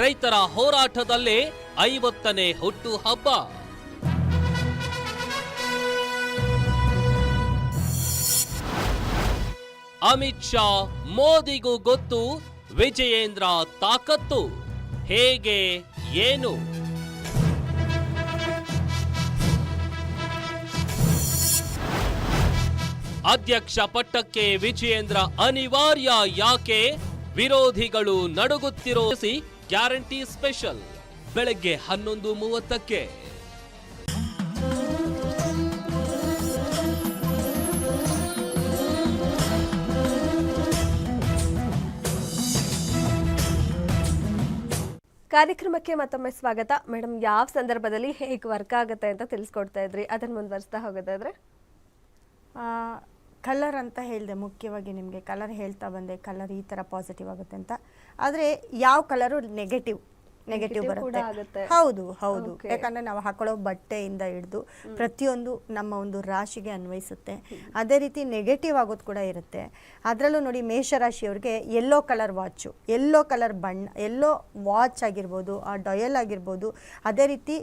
ರೈತರ ಹೋರಾಟದಲ್ಲೇ ಐವತ್ತನೇ ಹುಟ್ಟು ಹಬ್ಬ ಅಮಿತ್ ಶಾ ಮೋದಿಗೂ ಗೊತ್ತು, ವಿಜಯೇಂದ್ರ ತಾಕತ್ತು, ಹೇಗೆ, ಏನು? ಅಧ್ಯಕ್ಷ ಪಟ್ಟಕ್ಕೆ ವಿಜಯೇಂದ್ರ ಅನಿವಾರ್ಯ ಯಾಕೆ ವಿರೋಧಿಗಳು ನಡುಗುತ್ತಿರೋ ಗ್ಯಾರಂಟಿ ಸ್ಪೆಷಲ್ ಬೆಳಗ್ಗೆ ಹನ್ನೊಂದು ಮೂವತ್ತಕ್ಕೆ. ಕಾರ್ಯಕ್ರಮಕ್ಕೆ ಮತ್ತೊಮ್ಮೆ ಸ್ವಾಗತ. ಮೇಡಮ್ ಯಾವ ಸಂದರ್ಭದಲ್ಲಿ ಹೇಗೆ ವರ್ಕ್ ಆಗುತ್ತೆ ಅಂತ ತಿಳಿಸ್ಕೊಡ್ತಾ ಇದ್ರಿ? ಅದನ್ನ ಮುಂದುವರಿಸ್ತಾ ಹೋಗೋದಾದ್ರೆ. ಕಲರ್ ಅಂತ ಹೇಳಿದೆ, ಮುಖ್ಯವಾಗಿ ನಿಮಗೆ ಕಲರ್ ಹೇಳ್ತಾ ಬಂದೆ ಕಲರ್ ಈ ಥರ ಪಾಸಿಟಿವ್ ಆಗುತ್ತೆ ಅಂತ. ಆದರೆ ಯಾವ ಕಲರು ನೆಗೆಟಿವ್ ನೆಗೆಟಿವ್ ಬರುತ್ತೆ. ಹೌದು ಹೌದು. ಯಾಕಂದ್ರೆ ನಾವು ಹಾಕೊಳ್ಳೋ ಬಟ್ಟೆಯಿಂದ ಹಿಡಿದು ಪ್ರತಿಯೊಂದು ನಮ್ಮ ಒಂದು ರಾಶಿಗೆ ಅನ್ವಯಿಸುತ್ತೆ. ಅದೇ ರೀತಿ ನೆಗೆಟಿವ್ ಆಗೋದು ಕೂಡ ಇರುತ್ತೆ. ಅದರಲ್ಲೂ ನೋಡಿ ಮೇಷರಾಶಿಯವ್ರಿಗೆ yellow colour watch yellow colour ಬಣ್ಣ ಎಲ್ಲೋ ವಾಚ್ ಆಗಿರ್ಬೋದು ಆ ಡಯಲ್ ಆಗಿರ್ಬೋದು ಅದೇ ರೀತಿ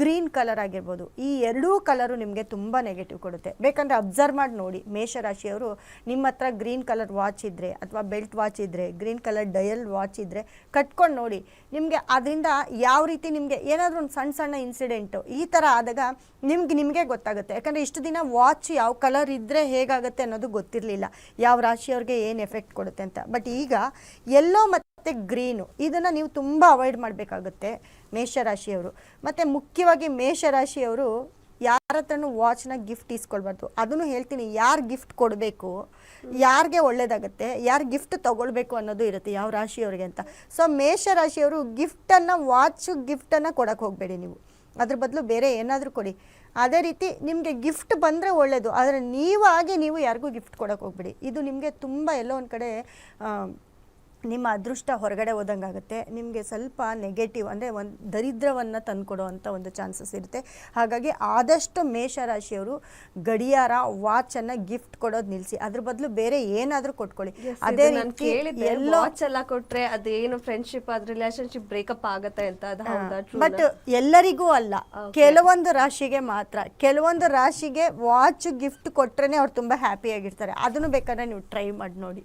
ಗ್ರೀನ್ ಕಲರ್ ಆಗಿರ್ಬೋದು ಈ ಎರಡೂ ಕಲರು ನಿಮಗೆ ತುಂಬ ನೆಗೆಟಿವ್ ಕೊಡುತ್ತೆ. ಬೇಕಂದ್ರೆ ಅಬ್ಸರ್ವ್ ಮಾಡಿ ನೋಡಿ ಮೇಷರಾಶಿಯವರು ನಿಮ್ಮ ಹತ್ರ ಗ್ರೀನ್ ಕಲರ್ ವಾಚ್ ಇದ್ದರೆ ಅಥವಾ ಬೆಲ್ಟ್ ವಾಚ್ ಇದ್ದರೆ ಗ್ರೀನ್ ಕಲರ್ ಡಯಲ್ ವಾಚ್ ಇದ್ದರೆ ಕಟ್ಕೊಂಡು ನೋಡಿ ನಿಮಗೆ ಅದರಿಂದ ಯಾವ ರೀತಿ ನಿಮಗೆ ಏನಾದರೂ ಒಂದು ಸಣ್ಣ ಸಣ್ಣ ಇನ್ಸಿಡೆಂಟು ಈ ಥರ ಆದಾಗ ನಿಮ್ಗೆ ನಿಮಗೆ ಗೊತ್ತಾಗುತ್ತೆ. ಯಾಕಂದರೆ ಇಷ್ಟು ದಿನ ವಾಚ್ ಯಾವ ಕಲರ್ ಇದ್ದರೆ ಹೇಗಾಗುತ್ತೆ ಅನ್ನೋದು ಗೊತ್ತಿರಲಿಲ್ಲ. ಯಾವ ರಾಶಿಯವ್ರಿಗೆ ಏನು ಎಫೆಕ್ಟ್ ಕೊಡುತ್ತೆ ಅಂತ. ಬಟ್ ಈಗ ಎಲ್ಲೋ ಮತ್ತು ಗ್ರೀನು ಇದನ್ನು ನೀವು ತುಂಬ ಅವಾಯ್ಡ್ ಮಾಡಬೇಕಾಗುತ್ತೆ ಮೇಷರಾಶಿಯವರು ಮತ್ತು ಮುಖ್ಯವಾಗಿ ಮೇಷರಾಶಿಯವರು ಯಾರ ಹತ್ರನೂ ವಾಚ್ನ ಗಿಫ್ಟ್ ಇಸ್ಕೊಳ್ಬಾರ್ದು. ಅದನ್ನು ಹೇಳ್ತೀನಿ, ಯಾರು ಗಿಫ್ಟ್ ಕೊಡಬೇಕು, ಯಾರಿಗೆ ಒಳ್ಳೇದಾಗುತ್ತೆ, ಯಾರು ಗಿಫ್ಟ್ ತೊಗೊಳ್ಬೇಕು ಅನ್ನೋದು ಇರುತ್ತೆ ಯಾವ ರಾಶಿಯವ್ರಿಗೆ ಅಂತ. ಸೊ ಮೇಷ ರಾಶಿಯವರು ಗಿಫ್ಟನ್ನು ವಾಚ್ ಗಿಫ್ಟನ್ನು ಕೊಡೋಕೆ ಹೋಗಬೇಡಿ ನೀವು. ಅದ್ರ ಬದಲು ಬೇರೆ ಏನಾದರೂ ಕೊಡಿ. ಅದೇ ರೀತಿ ನಿಮಗೆ ಗಿಫ್ಟ್ ಬಂದರೆ ಒಳ್ಳೆಯದು ಆದರೆ ನೀವಾಗಿ ನೀವು ಯಾರಿಗೂ ಗಿಫ್ಟ್ ಕೊಡೋಕೆ ಹೋಗ್ಬೇಡಿ. ಇದು ನಿಮಗೆ ತುಂಬ ಎಲ್ಲೋ ಒಂದು ಕಡೆ ನಿಮ್ಮ ಅದೃಷ್ಟ ಹೊರಗಡೆ ಹೋದಂಗಾಗುತ್ತೆ. ನಿಮಗೆ ಸ್ವಲ್ಪ ನೆಗೆಟಿವ್ ಅಂದರೆ ಒಂದು ದರಿದ್ರವನ್ನು ತಂದುಕೊಡೋ ಅಂಥ ಒಂದು ಚಾನ್ಸಸ್ ಇರುತ್ತೆ. ಹಾಗಾಗಿ ಆದಷ್ಟು ಮೇಷರಾಶಿಯವರು ಗಡಿಯಾರ ವಾಚನ್ನು ಗಿಫ್ಟ್ ಕೊಡೋದು ನಿಲ್ಲಿಸಿ ಅದ್ರ ಬದಲು ಬೇರೆ ಏನಾದರೂ ಕೊಟ್ಕೊಳ್ಳಿ. ಅದೇ ಎಲ್ಲ ರೀತಿ ಕೇಳಿದ್ದೆ. ಎಲ್ಲೋ ವಾಚ್ ಎಲ್ಲ ಕೊಟ್ರೆ ಅದೇನು ಫ್ರೆಂಡ್ಶಿಪ್ ಅದು ರಿಲೇಶನ್ಶಿಪ್ ಬ್ರೇಕಪ್ ಆಗುತ್ತೆ ಅಂತ ಬಟ್ ಎಲ್ಲರಿಗೂ ಅಲ್ಲ. ಕೆಲವೊಂದು ರಾಶಿಗೆ ಮಾತ್ರ. ಕೆಲವೊಂದು ರಾಶಿಗೆ ವಾಚ್ ಗಿಫ್ಟ್ ಕೊಟ್ರೆ ಅವ್ರು ತುಂಬಾ ಹ್ಯಾಪಿ ಆಗಿರ್ತಾರೆ. ಅದನ್ನು ಬೇಕಾದ್ರೆ ನೀವು ಟ್ರೈ ಮಾಡಿ ನೋಡಿ.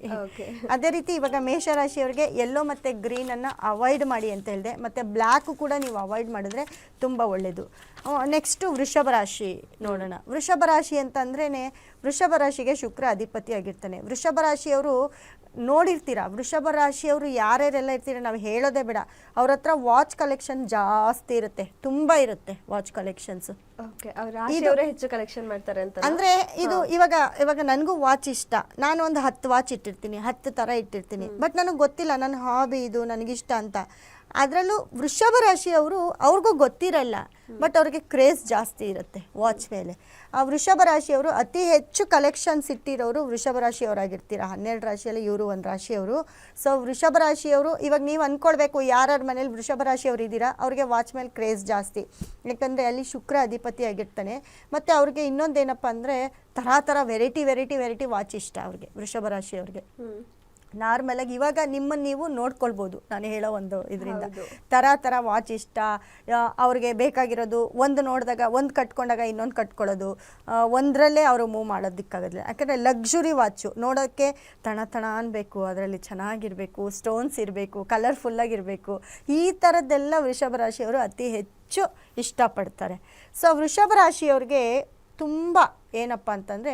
ಅದೇ ರೀತಿ ಇವಾಗ ಮೇಷರಾಶಿಯವರಿಗೆ ಎಲ್ಲೋ ಮತ್ತೆ ಗ್ರೀನನ್ನು ಅವಾಯ್ಡ್ ಮಾಡಿ ಅಂತ ಹೇಳಿದೆ. ಮತ್ತೆ ಬ್ಲ್ಯಾಕು ಕೂಡ ನೀವು ಅವಾಯ್ಡ್ ಮಾಡಿದ್ರೆ ತುಂಬಾ ಒಳ್ಳೇದು. ನೆಕ್ಸ್ಟು ವೃಷಭ ರಾಶಿ ನೋಡೋಣ. ವೃಷಭ ರಾಶಿ ಅಂತಂದ್ರೇನೆ ವೃಷಭ ರಾಶಿಗೆ ಶುಕ್ರ ಅಧಿಪತಿ ಆಗಿರ್ತಾನೆ. ವೃಷಭ ರಾಶಿಯವರು ನೋಡಿರ್ತೀರ? ವೃಷಭ ರಾಶಿಯವರು ಯಾರ್ಯಾರೆಲ್ಲ ಇರ್ತೀರ ನಾವು ಹೇಳೋದೇ ಬೇಡ. ಅವ್ರ ಹತ್ರ ವಾಚ್ ಕಲೆಕ್ಷನ್ ಜಾಸ್ತಿ ಇರುತ್ತೆ. ತುಂಬಾ ಇರುತ್ತೆ ವಾಚ್ ಕಲೆಕ್ಷನ್ಸ್ ಹೆಚ್ಚು ಕಲೆಕ್ಷನ್ ಮಾಡ್ತಾರೆ ಅಂತ ಅಂದ್ರೆ ಇದು ಇವಾಗ ಇವಾಗ ನನಗೂ ವಾಚ್ ಇಷ್ಟ. ನಾನು ಒಂದು ಹತ್ತು ವಾಚ್ ಇಟ್ಟಿರ್ತೀನಿ ಹತ್ತು ತರ ಇಟ್ಟಿರ್ತೀನಿ. ಬಟ್ ನನಗೆ ಗೊತ್ತಿಲ್ಲ ನನ್ನ ಹಾಬಿ ಇದು ನನಗಿಷ್ಟ ಅಂತ. ಅದರಲ್ಲೂ ವೃಷಭ ರಾಶಿಯವರು ಅವ್ರಿಗೂ ಗೊತ್ತಿರಲ್ಲ ಬಟ್ ಅವ್ರಿಗೆ ಕ್ರೇಜ್ ಜಾಸ್ತಿ ಇರುತ್ತೆ ವಾಚ್ ಮೇಲೆ. ಆ ವೃಷಭ ರಾಶಿಯವರು ಅತಿ ಹೆಚ್ಚು ಕಲೆಕ್ಷನ್ಸ್ ಇಟ್ಟಿರೋರು ವೃಷಭ ರಾಶಿಯವರಾಗಿರ್ತೀರ. ಹನ್ನೆರಡು ರಾಶಿಯಲ್ಲಿ ಇವರು ಒಂದು ರಾಶಿಯವರು. ಸೊ ವೃಷಭ ರಾಶಿಯವರು ಇವಾಗ ನೀವು ಅಂದ್ಕೊಳ್ಬೇಕು ಯಾರ್ಯಾರ ಮನೇಲಿ ವೃಷಭ ರಾಶಿಯವರು ಇದ್ದೀರಾ ಅವ್ರಿಗೆ ವಾಚ್ ಮೇಲೆ ಕ್ರೇಜ್ ಜಾಸ್ತಿ. ಯಾಕಂದರೆ ಅಲ್ಲಿ ಶುಕ್ರ ಅಧಿಪತಿ ಆಗಿರ್ತಾನೆ ಮತ್ತು ಅವ್ರಿಗೆ ಇನ್ನೊಂದೇನಪ್ಪ ಅಂದರೆ ಥರ ಥರ ವೆರೈಟಿ ವೆರೈಟಿ ವೆರೈಟಿ ವಾಚ್ ಇಷ್ಟ ಅವ್ರಿಗೆ ವೃಷಭ ರಾಶಿಯವ್ರಿಗೆ. ನಾರ್ಮಲ್ ಆಗಿ ಇವಾಗ ನಿಮ್ಮನ್ನು ನೀವು ನೋಡ್ಕೊಳ್ಬೋದು. ನಾನು ಹೇಳೋ ಒಂದು ಇದರಿಂದ. ಥರ ಥರ ವಾಚ್ ಇಷ್ಟ. ಅವ್ರಿಗೆ ಬೇಕಾಗಿರೋದು ಒಂದು ನೋಡಿದಾಗ ಒಂದು ಕಟ್ಕೊಂಡಾಗ ಇನ್ನೊಂದು ಕಟ್ಕೊಳ್ಳೋದು. ಒಂದರಲ್ಲೇ ಅವರು ಮೂವ್ ಮಾಡೋದಕ್ಕಾಗೋದಿಲ್ಲ. ಯಾಕಂದರೆ ಲಕ್ಸುರಿ ವಾಚು ನೋಡೋಕ್ಕೆ ತಣ ತಣ ಅನ್ಬೇಕು. ಅದರಲ್ಲಿ ಚೆನ್ನಾಗಿರಬೇಕು ಸ್ಟೋನ್ಸ್ ಇರಬೇಕು ಕಲರ್ಫುಲ್ಲಾಗಿರಬೇಕು ಈ ಥರದ್ದೆಲ್ಲ ವೃಷಭ ರಾಶಿಯವರು ಅತಿ ಹೆಚ್ಚು ಇಷ್ಟಪಡ್ತಾರೆ. ಸೊ ವೃಷಭ ರಾಶಿಯವ್ರಿಗೆ ತುಂಬ ಏನಪ್ಪ ಅಂತಂದರೆ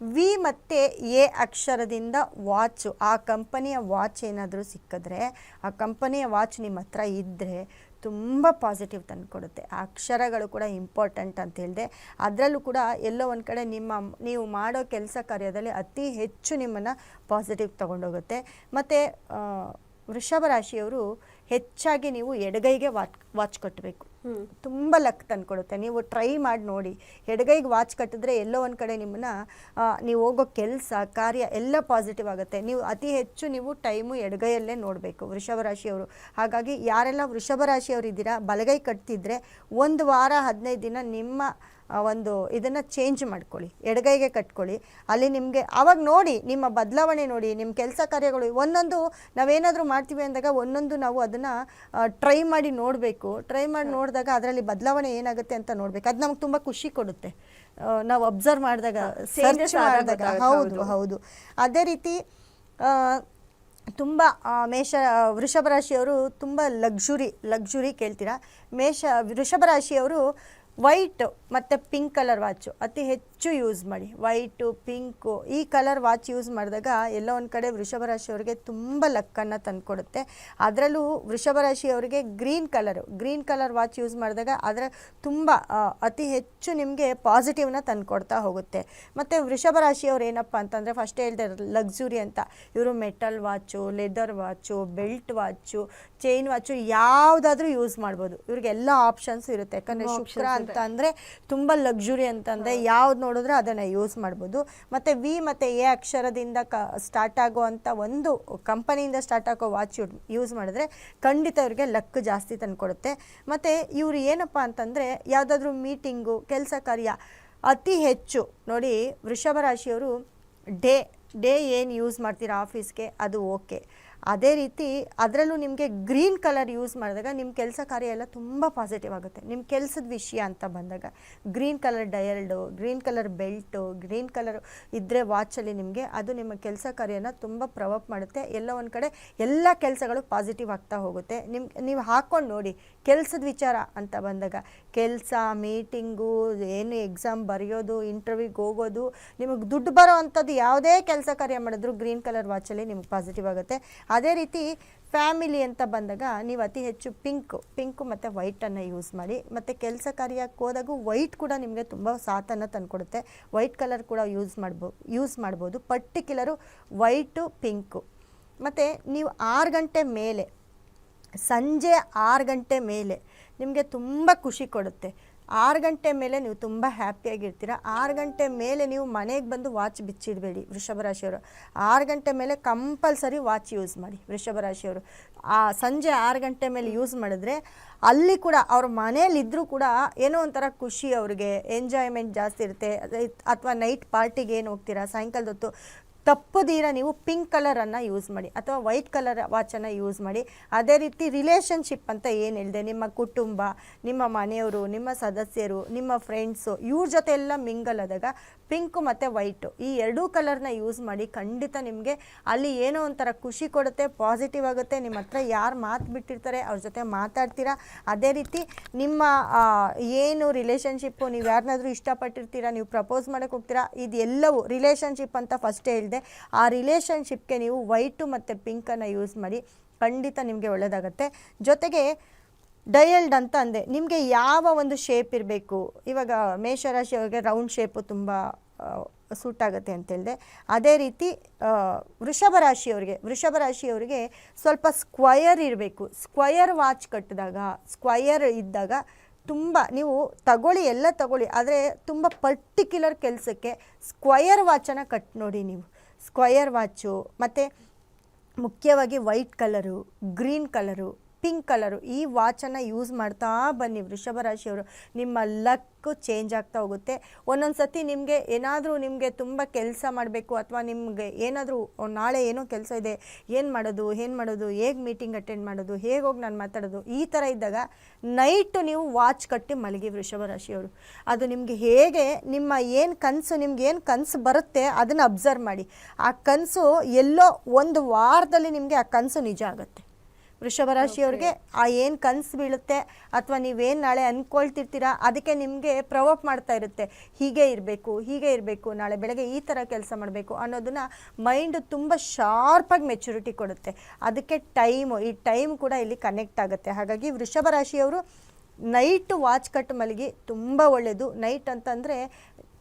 ವಿ ಮತ್ತು ಎ ಅಕ್ಷರದಿಂದ ವಾಚು. ಆ ಕಂಪನಿಯ ವಾಚ್ ಏನಾದರೂ ಸಿಕ್ಕಿದ್ರೆ, ಆ ಕಂಪನಿಯ ವಾಚ್ ನಿಮ್ಮ ಹತ್ರ ಇದ್ದರೆ ತುಂಬ ಪಾಸಿಟಿವ್ ತಂದುಕೊಡುತ್ತೆ. ಆ ಅಕ್ಷರಗಳು ಕೂಡ ಇಂಪಾರ್ಟೆಂಟ್ ಅಂತ ಹೇಳಿದೆ. ಅದರಲ್ಲೂ ಕೂಡ ಎಲ್ಲೋ ಒಂದು ಕಡೆ ನಿಮ್ಮ, ನೀವು ಮಾಡೋ ಕೆಲಸ ಕಾರ್ಯದಲ್ಲಿ ಅತಿ ಹೆಚ್ಚು ನಿಮ್ಮನ್ನು ಪಾಸಿಟಿವ್ ತಗೊಂಡೋಗುತ್ತೆ. ಮತ್ತು ವೃಷಭ ರಾಶಿಯವರು ಹೆಚ್ಚಾಗಿ ನೀವು ಎಡಗೈಗೆ ವಾಚ್ ವಾಚ್ ಕಟ್ಟಬೇಕು. ತುಂಬ ಲಕ್ ತಂದ್ಕೊಡುತ್ತೆ. ನೀವು ಟ್ರೈ ಮಾಡಿ ನೋಡಿ. ಎಡಗೈಗೆ ವಾಚ್ ಕಟ್ಟಿದ್ರೆ ಎಲ್ಲೋ ಒಂದು ಕಡೆ ನಿಮ್ಮನ್ನ ನೀವು ಹೋಗೋ ಕೆಲಸ ಕಾರ್ಯ ಎಲ್ಲ ಪಾಸಿಟಿವ್ ಆಗುತ್ತೆ. ನೀವು ಅತಿ ಹೆಚ್ಚು ನೀವು ಟೈಮು ಎಡಗೈಯಲ್ಲೇ ನೋಡಬೇಕು ವೃಷಭ ರಾಶಿಯವರು ಹಾಗಾಗಿ ಯಾರೆಲ್ಲ ವೃಷಭ ರಾಶಿಯವರು ಇದ್ದೀರಾ ಬಲಗೈ ಕಟ್ತಿದ್ರೆ ಒಂದು ವಾರ ಹದಿನೈದು ದಿನ ನಿಮ್ಮ ಒಂದು ಇದನ್ನು ಚೇಂಜ್ ಮಾಡ್ಕೊಳ್ಳಿ ಎಡಗೈಗೆ ಕಟ್ಕೊಳ್ಳಿ. ಅಲ್ಲಿ ನಿಮಗೆ ಆವಾಗ ನೋಡಿ ನಿಮ್ಮ ಬದಲಾವಣೆ ನೋಡಿ ನಿಮ್ಮ ಕೆಲಸ ಕಾರ್ಯಗಳು ಒಂದೊಂದು ನಾವೇನಾದರೂ ಮಾಡ್ತೀವಿ ಅಂದಾಗ ಒಂದೊಂದು ನಾವು ಅದನ್ನು ಟ್ರೈ ಮಾಡಿ ನೋಡಬೇಕು. ಟ್ರೈ ಮಾಡಿ ನೋಡಿದಾಗ ಅದರಲ್ಲಿ ಬದಲಾವಣೆ ಏನಾಗುತ್ತೆ ಅಂತ ನೋಡಬೇಕು. ಅದು ನಮ್ಗೆ ತುಂಬ ಖುಷಿ ಕೊಡುತ್ತೆ. ನಾವು ಅಬ್ಸರ್ವ್ ಮಾಡಿದಾಗ ಸರ್ಚ್ ಮಾಡಿದಾಗ ಹೌದು ಹೌದು ಅದೇ ರೀತಿ ತುಂಬ ಮೇಷ ವೃಷಭ ರಾಶಿಯವರು ತುಂಬ ಲಕ್ಸುರಿ ಲಕ್ಸುರಿ ಕೇಳ್ತೀರಾ? ಮೇಷ ವೃಷಭ ರಾಶಿಯವರು ವೈಟ್ ಮತ್ತು ಪಿಂಕ್ ಕಲರ್ ವಾಚು. ಅತಿ ಹೆಚ್ಚು ಯೂಸ್ ಮಾಡಿ. ವೈಟು ಪಿಂಕು ಈ ಕಲರ್ ವಾಚ್ ಯೂಸ್ ಮಾಡಿದಾಗ ಎಲ್ಲೋ ಒಂದು ಕಡೆ ವೃಷಭ ರಾಶಿಯವರಿಗೆ ತುಂಬ ಲಕ್ಕನ್ನು ತಂದುಕೊಡುತ್ತೆ. ಅದರಲ್ಲೂ ವೃಷಭ ರಾಶಿಯವರಿಗೆ green colour green colour watch use ಮಾಡಿದಾಗ ಅದರ ತುಂಬ ಅತಿ ಹೆಚ್ಚು ನಿಮಗೆ ಪಾಸಿಟಿವ್ನ ತಂದುಕೊಡ್ತಾ ಹೋಗುತ್ತೆ. ಮತ್ತು ವೃಷಭ ರಾಶಿಯವ್ರು ಏನಪ್ಪ ಅಂತಂದರೆ ಫಸ್ಟ್ ಹೇಳಿದೆ ಲಕ್ಸುರಿ ಅಂತ. ಇವರು metal watch leather watch belt watch chain watch ಯಾವುದಾದ್ರೂ ಯೂಸ್ ಮಾಡ್ಬೋದು. ಇವ್ರಿಗೆಲ್ಲ ಆಪ್ಷನ್ಸ್ ಇರುತ್ತೆ. ಯಾಕಂದರೆ ಶುಕ್ರ ಅಂತ ಅಂದರೆ ತುಂಬ ಲಕ್ಸುರಿ ಅಂತಂದರೆ ಯಾವ್ದು ನೋಡಿದ್ರೆ ಅದನ್ನು ಯೂಸ್ ಮಾಡ್ಬೋದು. ಮತ್ತು ವಿ ಮತ್ತು ಎ ಅಕ್ಷರದಿಂದ ಕ ಸ್ಟಾರ್ಟ್ ಆಗುವಂಥ ಒಂದು ಕಂಪನಿಯಿಂದ ಸ್ಟಾರ್ಟ್ ಆಗೋ ವಾಚ್ ಯೂಸ್ ಮಾಡಿದ್ರೆ ಖಂಡಿತ ಇವ್ರಿಗೆ ಲಕ್ ಜಾಸ್ತಿ ತಂದುಕೊಡುತ್ತೆ. ಮತ್ತು ಇವರು ಏನಪ್ಪ ಅಂತಂದರೆ ಯಾವುದಾದ್ರೂ ಮೀಟಿಂಗು ಕೆಲಸ ಕಾರ್ಯ ಅತಿ ಹೆಚ್ಚು ನೋಡಿ ವೃಷಭ ರಾಶಿಯವರು ಡೇ ಡೇ ಏನು ಯೂಸ್ ಮಾಡ್ತೀರಾ ಆಫೀಸ್ಗೆ ಅದು ಓಕೆ ಅದೇ ರೀತಿ ಅದರಲ್ಲೂ ನಿಮಗೆ ಗ್ರೀನ್ ಕಲರ್ ಯೂಸ್ ಮಾಡಿದಾಗ ನಿಮ್ಮ ಕೆಲಸ ಕಾರ್ಯ ಎಲ್ಲ ತುಂಬ ಪಾಸಿಟಿವ್ ಆಗುತ್ತೆ. ನಿಮ್ಮ ಕೆಲಸದ ವಿಷಯ ಅಂತ ಬಂದಾಗ green colour ಡಯಲ್ಡು, green colour belt, green colour ಇದ್ದರೆ ವಾಚಲ್ಲಿ ನಿಮಗೆ ಅದು ನಿಮ್ಮ ಕೆಲಸ ಕಾರ್ಯನ ತುಂಬ ಪ್ರವಪ್ ಮಾಡುತ್ತೆ. ಎಲ್ಲ ಒಂದು ಕಡೆ ಎಲ್ಲ ಕೆಲಸಗಳು ಪಾಸಿಟಿವ್ ಆಗ್ತಾ ಹೋಗುತ್ತೆ. ನಿಮ್ಮ ನೀವು ಹಾಕ್ಕೊಂಡು ನೋಡಿ ಕೆಲಸದ ವಿಚಾರ ಅಂತ ಬಂದಾಗ ಕೆಲಸ ಮೀಟಿಂಗು ಏನು ಎಕ್ಸಾಮ್ ಬರೆಯೋದು ಇಂಟರ್ವ್ಯೂಗೆ ಹೋಗೋದು, ನಿಮಗೆ ದುಡ್ಡು ಬರೋ ಅಂಥದ್ದು ಯಾವುದೇ ಕೆಲಸ ಕಾರ್ಯ ಮಾಡಿದ್ರು ಗ್ರೀನ್ ಕಲರ್ ವಾಚಲ್ಲಿ ನಿಮ್ಗೆ ಪಾಸಿಟಿವ್ ಆಗುತ್ತೆ. ಅದೇ ರೀತಿ ಫ್ಯಾಮಿಲಿ ಅಂತ ಬಂದಾಗ ನೀವು ಅತಿ ಹೆಚ್ಚು ಪಿಂಕು ಪಿಂಕು ಮತ್ತು ವೈಟನ್ನು ಯೂಸ್ ಮಾಡಿ, ಮತ್ತು ಕೆಲಸ ಕಾರ್ಯಕ್ಕೆ ಹೋದಾಗೂ ವೈಟ್ ಕೂಡ ನಿಮಗೆ ತುಂಬ ಸಾಥನ್ನು ತಂದುಕೊಡುತ್ತೆ. ವೈಟ್ ಕಲರ್ ಕೂಡ ಯೂಸ್ ಮಾಡ್ಬೋ ಯೂಸ್ ಮಾಡ್ಬೋದು. Particular white pink. ಮತ್ತು ನೀವು ಆರು ಗಂಟೆ ಮೇಲೆ, ಸಂಜೆ ಆರು ಗಂಟೆ ಮೇಲೆ ನಿಮಗೆ ತುಂಬ ಖುಷಿ ಕೊಡುತ್ತೆ. ಆರು ಗಂಟೆ ಮೇಲೆ ನೀವು ತುಂಬ ಹ್ಯಾಪಿಯಾಗಿರ್ತೀರ. ಆರು ಗಂಟೆ ಮೇಲೆ ನೀವು ಮನೆಗೆ ಬಂದು ವಾಚ್ ಬಿಚ್ಚಿಡಬೇಡಿ ವೃಷಭ ರಾಶಿಯವರು. ಆರು ಗಂಟೆ ಮೇಲೆ ಕಂಪಲ್ಸರಿ ವಾಚ್ ಯೂಸ್ ಮಾಡಿ ವೃಷಭ ರಾಶಿಯವರು. ಆ ಸಂಜೆ ಆರು ಗಂಟೆ ಮೇಲೆ ಯೂಸ್ ಮಾಡಿದ್ರೆ ಅಲ್ಲಿ ಕೂಡ ಅವ್ರ ಮನೇಲಿದ್ದರೂ ಕೂಡ ಏನೋ ಒಂಥರ ಖುಷಿ ಅವ್ರಿಗೆ. ಎಂಜಾಯ್ಮೆಂಟ್ ಜಾಸ್ತಿ ಇರುತ್ತೆ. ಅಥವಾ ನೈಟ್ ಪಾರ್ಟಿಗೆ ಏನು ಹೋಗ್ತೀರಾ? ಸಾಯಂಕಾಲದ ಹೊತ್ತು ತಪ್ಪದೀರ ನೀವು ಪಿಂಕ್ ಕಲರನ್ನು ಯೂಸ್ ಮಾಡಿ ಅಥವಾ ವೈಟ್ ಕಲರ್ ವಾಚನ್ನು ಯೂಸ್ ಮಾಡಿ. ಅದೇ ರೀತಿ ರಿಲೇಷನ್ಶಿಪ್ ಅಂತ ಏನು ಹೇಳಿದೆ? ನಿಮ್ಮ ಕುಟುಂಬ, ನಿಮ್ಮ ಮನೆಯವರು, ನಿಮ್ಮ ಸದಸ್ಯರು, ನಿಮ್ಮ ಫ್ರೆಂಡ್ಸು ಇವ್ರ ಜೊತೆ ಎಲ್ಲ ಮಿಂಗಲ್ ಆದಾಗ ಪಿಂಕು ಮತ್ತು ವೈಟು ಈ ಎರಡೂ ಕಲರ್ನ ಯೂಸ್ ಮಾಡಿ ಖಂಡಿತ ನಿಮಗೆ ಅಲ್ಲಿ ಏನೋ ಒಂಥರ ಖುಷಿ ಕೊಡುತ್ತೆ ಪಾಸಿಟಿವ್ ಆಗುತ್ತೆ. ನಿಮ್ಮ ಹತ್ರ ಯಾರು ಮಾತು ಬಿಟ್ಟಿರ್ತಾರೆ ಅವ್ರ ಜೊತೆ ಮಾತಾಡ್ತೀರಾ? ಅದೇ ರೀತಿ ನಿಮ್ಮ ಏನು ರಿಲೇಷನ್ಶಿಪ್ಪು ನೀವು ಯಾರನ್ನಾದರೂ ಇಷ್ಟಪಟ್ಟಿರ್ತೀರಾ, ನೀವು ಪ್ರಪೋಸ್ ಮಾಡೋಕ್ಕೆ ಹೋಗ್ತೀರಾ? ಇದೆಲ್ಲವೂ ರಿಲೇಷನ್ಶಿಪ್ ಅಂತ ಫಸ್ಟ್ ಹೇಳಿದೆ. ಆ ರಿಲೇಷನ್ಶಿಪ್ಗೆ ನೀವು ವೈಟು ಮತ್ತು ಪಿಂಕನ್ನು ಯೂಸ್ ಮಾಡಿ ಖಂಡಿತ ನಿಮಗೆ ಒಳ್ಳೆಯದಾಗತ್ತೆ ಜೊತೆಗೆ ಡಯಲ್ಡ್ ಅಂತ ಅಂದೆ, ನಿಮಗೆ ಯಾವ ಒಂದು ಶೇಪ್ ಇರಬೇಕು? ಇವಾಗ ಮೇಷರಾಶಿಯವರಿಗೆ ರೌಂಡ್ ಶೇಪು ತುಂಬ ಸೂಟ್ ಆಗುತ್ತೆ ಅಂತ ಹೇಳಿದೆ. ಅದೇ ರೀತಿ ವೃಷಭ ರಾಶಿಯವರಿಗೆ ವೃಷಭ ರಾಶಿಯವರಿಗೆ ಸ್ವಲ್ಪ ಸ್ಕ್ವಯರ್ ಇರಬೇಕು. ಸ್ಕ್ವಯರ್ ವಾಚ್ ಕಟ್ಟಿದಾಗ ಸ್ಕ್ವಯರ್ ಇದ್ದಾಗ ತುಂಬ ನೀವು ತಗೊಳ್ಳಿ, ಎಲ್ಲ ತಗೊಳ್ಳಿ. ಆದರೆ ತುಂಬ ಪರ್ಟಿಕ್ಯುಲರ್ ಕೆಲಸಕ್ಕೆ ಸ್ಕ್ವಯರ್ ವಾಚನ್ನು ಕಟ್ ನೋಡಿ ನೀವು. ಸ್ಕ್ವಯರ್ ವಾಚು ಮತ್ತು ಮುಖ್ಯವಾಗಿ white colour green colour pink colour ಈ ವಾಚನ್ನು ಯೂಸ್ ಮಾಡ್ತಾ ಬನ್ನಿ ವೃಷಭ ರಾಶಿಯವರು. ನಿಮ್ಮ ಲಕ್ಕು ಚೇಂಜ್ ಆಗ್ತಾ ಹೋಗುತ್ತೆ. ಒಂದೊಂದು ಸತಿ ನಿಮಗೆ ಏನಾದರೂ ನಿಮಗೆ ತುಂಬ ಕೆಲಸ ಮಾಡಬೇಕು ಅಥವಾ ನಿಮಗೆ ಏನಾದರೂ ನಾಳೆ ಏನೋ ಕೆಲಸ ಇದೆ, ಏನು ಮಾಡೋದು ಏನು ಮಾಡೋದು, ಹೇಗೆ ಮೀಟಿಂಗ್ ಅಟೆಂಡ್ ಮಾಡೋದು, ಹೇಗೆ ಹೋಗಿ ನಾನು ಮಾತಾಡೋದು, ಈ ಥರ ಇದ್ದಾಗ ನೈಟು ನೀವು ವಾಚ್ ಕಟ್ಟಿ ಮಲಗಿ ವೃಷಭ ರಾಶಿಯವರು. ಅದು ನಿಮಗೆ ಹೇಗೆ, ನಿಮ್ಮ ಏನು ಕನಸು, ನಿಮ್ಗೆ ಏನು ಕನಸು ಬರುತ್ತೆ ಅದನ್ನು ಅಬ್ಸರ್ವ್ ಮಾಡಿ. ಆ ಕನಸು ಎಲ್ಲೋ ಒಂದು ವಾರದಲ್ಲಿ ನಿಮಗೆ ಆ ಕನಸು ನಿಜ ಆಗುತ್ತೆ. ವೃಷಭ ರಾಶಿಯವ್ರಿಗೆ ಆ ಏನು ಕನ್ಸು ಬೀಳುತ್ತೆ ಅಥವಾ ನೀವೇನು ನಾಳೆ ಅಂದ್ಕೊಳ್ತಿರ್ತೀರಾ ಅದಕ್ಕೆ ನಿಮಗೆ ಪ್ರವೋಪ್ ಮಾಡ್ತಾ ಇರುತ್ತೆ. ಹೀಗೆ ಇರಬೇಕು ಹೀಗೆ ಇರಬೇಕು ನಾಳೆ ಬೆಳಗ್ಗೆ ಈ ಥರ ಕೆಲಸ ಮಾಡಬೇಕು ಅನ್ನೋದನ್ನ ಮೈಂಡ್ ತುಂಬ ಶಾರ್ಪಾಗಿ ಮೆಚುರಿಟಿ ಕೊಡುತ್ತೆ. ಅದಕ್ಕೆ ಟೈಮು ಈ ಟೈಮ್ ಕೂಡ ಇಲ್ಲಿ ಕನೆಕ್ಟ್ ಆಗುತ್ತೆ. ಹಾಗಾಗಿ ವೃಷಭ ರಾಶಿಯವರು ನೈಟ್ ವಾಚ್ ಕಟ್ ಮಲಗಿ ತುಂಬ ಒಳ್ಳೆಯದು ನೈಟ್ ಅಂತಂದರೆ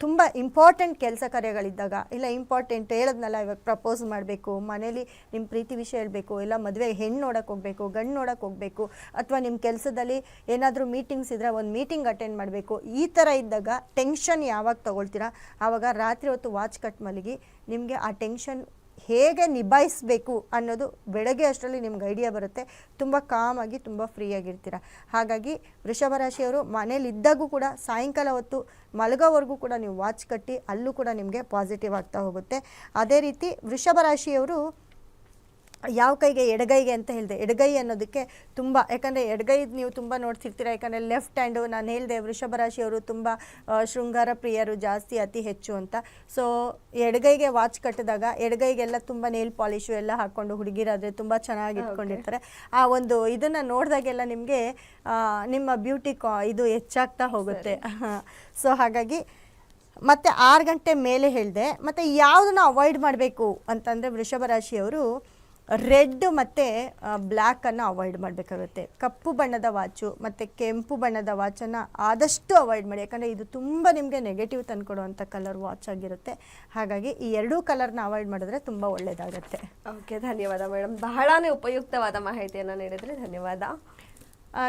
ತುಂಬ ಇಂಪಾರ್ಟೆಂಟ್ ಕೆಲಸ ಕಾರ್ಯಗಳಿದ್ದಾಗ, ಇಲ್ಲ ಇಂಪಾರ್ಟೆಂಟ್ ಹೇಳೋದ್ನಲ್ಲ, ಇವಾಗ ಪ್ರಪೋಸ್ ಮಾಡಬೇಕು, ಮನೇಲಿ ನಿಮ್ಮ ಪ್ರೀತಿ ವಿಷಯ ಹೇಳಬೇಕು, ಇಲ್ಲ ಮದುವೆ ಹೆಣ್ಣು ನೋಡೋಕೆ ಹೋಗಬೇಕು, ಗಂಡು ನೋಡೋಕೆ ಹೋಗಬೇಕು, ಅಥವಾ ನಿಮ್ಮ ಕೆಲಸದಲ್ಲಿ ಏನಾದರೂ ಮೀಟಿಂಗ್ಸ್ ಇದ್ದರೆ ಒಂದು ಮೀಟಿಂಗ್ ಅಟೆಂಡ್ ಮಾಡಬೇಕು, ಈ ಥರ ಇದ್ದಾಗ ಟೆನ್ಷನ್ ಯಾವಾಗ ತೊಗೊಳ್ತೀರಾ? ಆವಾಗ ರಾತ್ರಿ ಹೊತ್ತು ವಾಚ್ ಕಟ್ ಮಲಗಿ ನಿಮಗೆ ಆ ಟೆನ್ಷನ್ ಹೇಗೆ ನಿಭಾಯಿಸಬೇಕು ಅನ್ನೋದು ಬೆಳಗ್ಗೆ ಅಷ್ಟರಲ್ಲಿ ನಿಮ್ಗೆ ಐಡಿಯಾ ಬರುತ್ತೆ. ತುಂಬ ಕಾಮಾಗಿ ತುಂಬ ಫ್ರೀಯಾಗಿರ್ತೀರ ಹಾಗಾಗಿ ವೃಷಭ ರಾಶಿಯವರು ಮನೇಲಿ ಇದ್ದಾಗೂ ಕೂಡ ಸಾಯಂಕಾಲ ಹೊತ್ತು ಮಲಗೋವರೆಗೂ ಕೂಡ ನೀವು ವಾಚ್ ಕಟ್ಟಿ ಅಲ್ಲೂ ಕೂಡ ನಿಮಗೆ ಪಾಸಿಟಿವ್ ಆಗ್ತಾ ಹೋಗುತ್ತೆ. ಅದೇ ರೀತಿ ವೃಷಭ ರಾಶಿಯವರು ಯಾವ ಕೈಗೆ ಎಡಗೈಗೆ ಅಂತ ಹೇಳಿದೆ. ಎಡಗೈ ಅನ್ನೋದಕ್ಕೆ ತುಂಬ ಯಾಕಂದರೆ ಎಡಗೈ ನೀವು ತುಂಬ ನೋಡ್ತಿರ್ತೀರ ಯಾಕಂದರೆ ಲೆಫ್ಟ್ ಹ್ಯಾಂಡು ನಾನು ಹೇಳಿದೆ ವೃಷಭ ರಾಶಿಯವರು ತುಂಬ ಶೃಂಗಾರ ಪ್ರಿಯರು ಜಾಸ್ತಿ ಅತಿ ಹೆಚ್ಚು ಅಂತ. ಸೊ ಎಡಗೈಗೆ ವಾಚ್ ಕಟ್ಟಿದಾಗ ಎಡಗೈಗೆಲ್ಲ ತುಂಬ ನೇಲ್ ಪಾಲಿಶು ಎಲ್ಲ ಹಾಕ್ಕೊಂಡು ಹುಡುಗಿರಾದರೆ ತುಂಬ ಚೆನ್ನಾಗಿ ಇಟ್ಕೊಂಡಿರ್ತಾರೆ. ಆ ಒಂದು ಇದನ್ನು ನೋಡಿದಾಗೆಲ್ಲ ನಿಮಗೆ ನಿಮ್ಮ ಬ್ಯೂಟಿ ಕಾ ಇದು ಹೆಚ್ಚಾಗ್ತಾ ಹೋಗುತ್ತೆ. ಸೊ ಹಾಗಾಗಿ ಮತ್ತು ಆರು ಗಂಟೆ ಮೇಲೆ ಹೇಳಿದೆ ಮತ್ತು ಯಾವುದನ್ನು ಅವಾಯ್ಡ್ ಮಾಡಬೇಕು ಅಂತಂದರೆ ವೃಷಭ ರಾಶಿಯವರು ರೆಡ್ ಮತ್ತು ಬ್ಲ್ಯಾಕನ್ನು ಅವಾಯ್ಡ್ ಮಾಡಬೇಕಾಗುತ್ತೆ. ಕಪ್ಪು ಬಣ್ಣದ ವಾಚು ಮತ್ತು ಕೆಂಪು ಬಣ್ಣದ ವಾಚನ್ನು ಆದಷ್ಟು ಅವಾಯ್ಡ್ ಮಾಡಿ. ಯಾಕಂದರೆ ಇದು ತುಂಬ ನಿಮಗೆ ನೆಗೆಟಿವ್ ತಂದುಕೊಡುವಂಥ ಕಲರ್ ವಾಚ್ ಆಗಿರುತ್ತೆ. ಹಾಗಾಗಿ ಈ ಎರಡೂ ಕಲರ್ನ ಅವಾಯ್ಡ್ ಮಾಡಿದ್ರೆ ತುಂಬ ಒಳ್ಳೆಯದಾಗುತ್ತೆ ಓಕೆ ಧನ್ಯವಾದ ಮೇಡಮ್ ಬಹಳನೇ ಉಪಯುಕ್ತವಾದ ಮಾಹಿತಿಯನ್ನು ನೀಡಿದ್ರೆ. ಧನ್ಯವಾದ.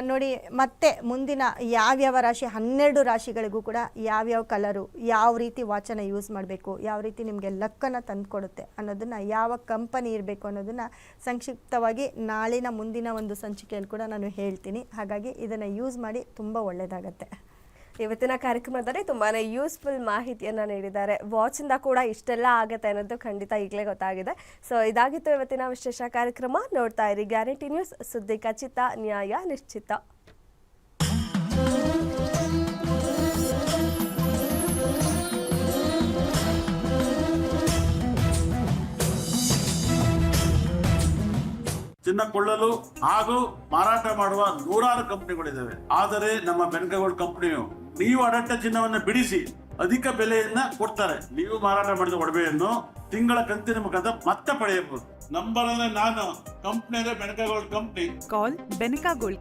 ನೋಡಿ, ಮತ್ತೆ ಮುಂದಿನ ಯಾವ್ಯಾವ ರಾಶಿ, ಹನ್ನೆರಡು ರಾಶಿಗಳಿಗೂ ಕೂಡ ಯಾವ್ಯಾವ ಕಲರು, ಯಾವ ರೀತಿ ವಾಚನ ಯೂಸ್ ಮಾಡಬೇಕು, ಯಾವ ರೀತಿ ನಿಮಗೆ ಲಕ್ಕನ್ನು ತಂದುಕೊಡುತ್ತೆ ಅನ್ನೋದನ್ನು, ಯಾವ ಕಂಪನಿ ಇರಬೇಕು ಅನ್ನೋದನ್ನು ಸಂಕ್ಷಿಪ್ತವಾಗಿ ನಾಳಿನ ಮುಂದಿನ ಒಂದು ಸಂಚಿಕೆಯಲ್ಲಿ ಕೂಡ ನಾನು ಹೇಳ್ತೀನಿ. ಹಾಗಾಗಿ ಇದನ್ನು ಯೂಸ್ ಮಾಡಿ ತುಂಬ ಒಳ್ಳೆಯದಾಗತ್ತೆ ಇವತ್ತಿನ ಕಾರ್ಯಕ್ರಮದಲ್ಲಿ ತುಂಬಾನೇ ಯೂಸ್ಫುಲ್ ಮಾಹಿತಿಯನ್ನ ನೀಡಿದ್ದಾರೆ. ವಾಚ್ ಕೂಡ ಇಷ್ಟೆಲ್ಲ ಆಗುತ್ತೆ ಅನ್ನೋದು ಖಂಡಿತ ಈಗಲೇ ಗೊತ್ತಾಗಿದೆ. ಸೊ ಇದಾಗಿತ್ತು ಇವತ್ತಿನ ವಿಶೇಷ ಕಾರ್ಯಕ್ರಮ. ನೋಡ್ತಾ ಇರಿ ಗ್ಯಾರಂಟಿ ನ್ಯೂಸ್ ಸುದ್ದಿ ಖಚಿತ, ನ್ಯಾಯ ನಿಶ್ಚಿತ. ಚಿನ್ನ ಕೊಳ್ಳಲು ಹಾಗೂ ಮಾರಾಟ ಮಾಡುವ ನೂರಾರು ಕಂಪನಿಗಳಿದ್ದಾವೆ. ಆದರೆ ನಮ್ಮ ಬೆನ್ಕಗೋಲ್ಡ್ ಕಂಪನಿಯು ನೀವು ಅಡಟ್ಟ ಚಿನ್ನವನ್ನು ಬಿಡಿಸಿ ಅಧಿಕ ಬೆಲೆಯನ್ನ ಕೊಡ್ತಾರೆ. ನೀವು ಮಾರಾಟ ಮಾಡಿದ ಒಡವೆಯನ್ನು ತಿಂಗಳ ಕಂತಿನ ಮುಖಾಂತರ ಮತ್ತೆ ಪಡೆಯಬಹುದು. ನಂಬರ್ ಅಂದ್ರೆ ನಾನು ಕಂಪ್ನಿ ಅಂದ್ರೆ ಬೆನಕಾಗೋಲ್ಡ್ ಕಂಪ್ನಿ. ಕಾಲ್ ಬೆನಕಾ ಗೋಲ್ಡ್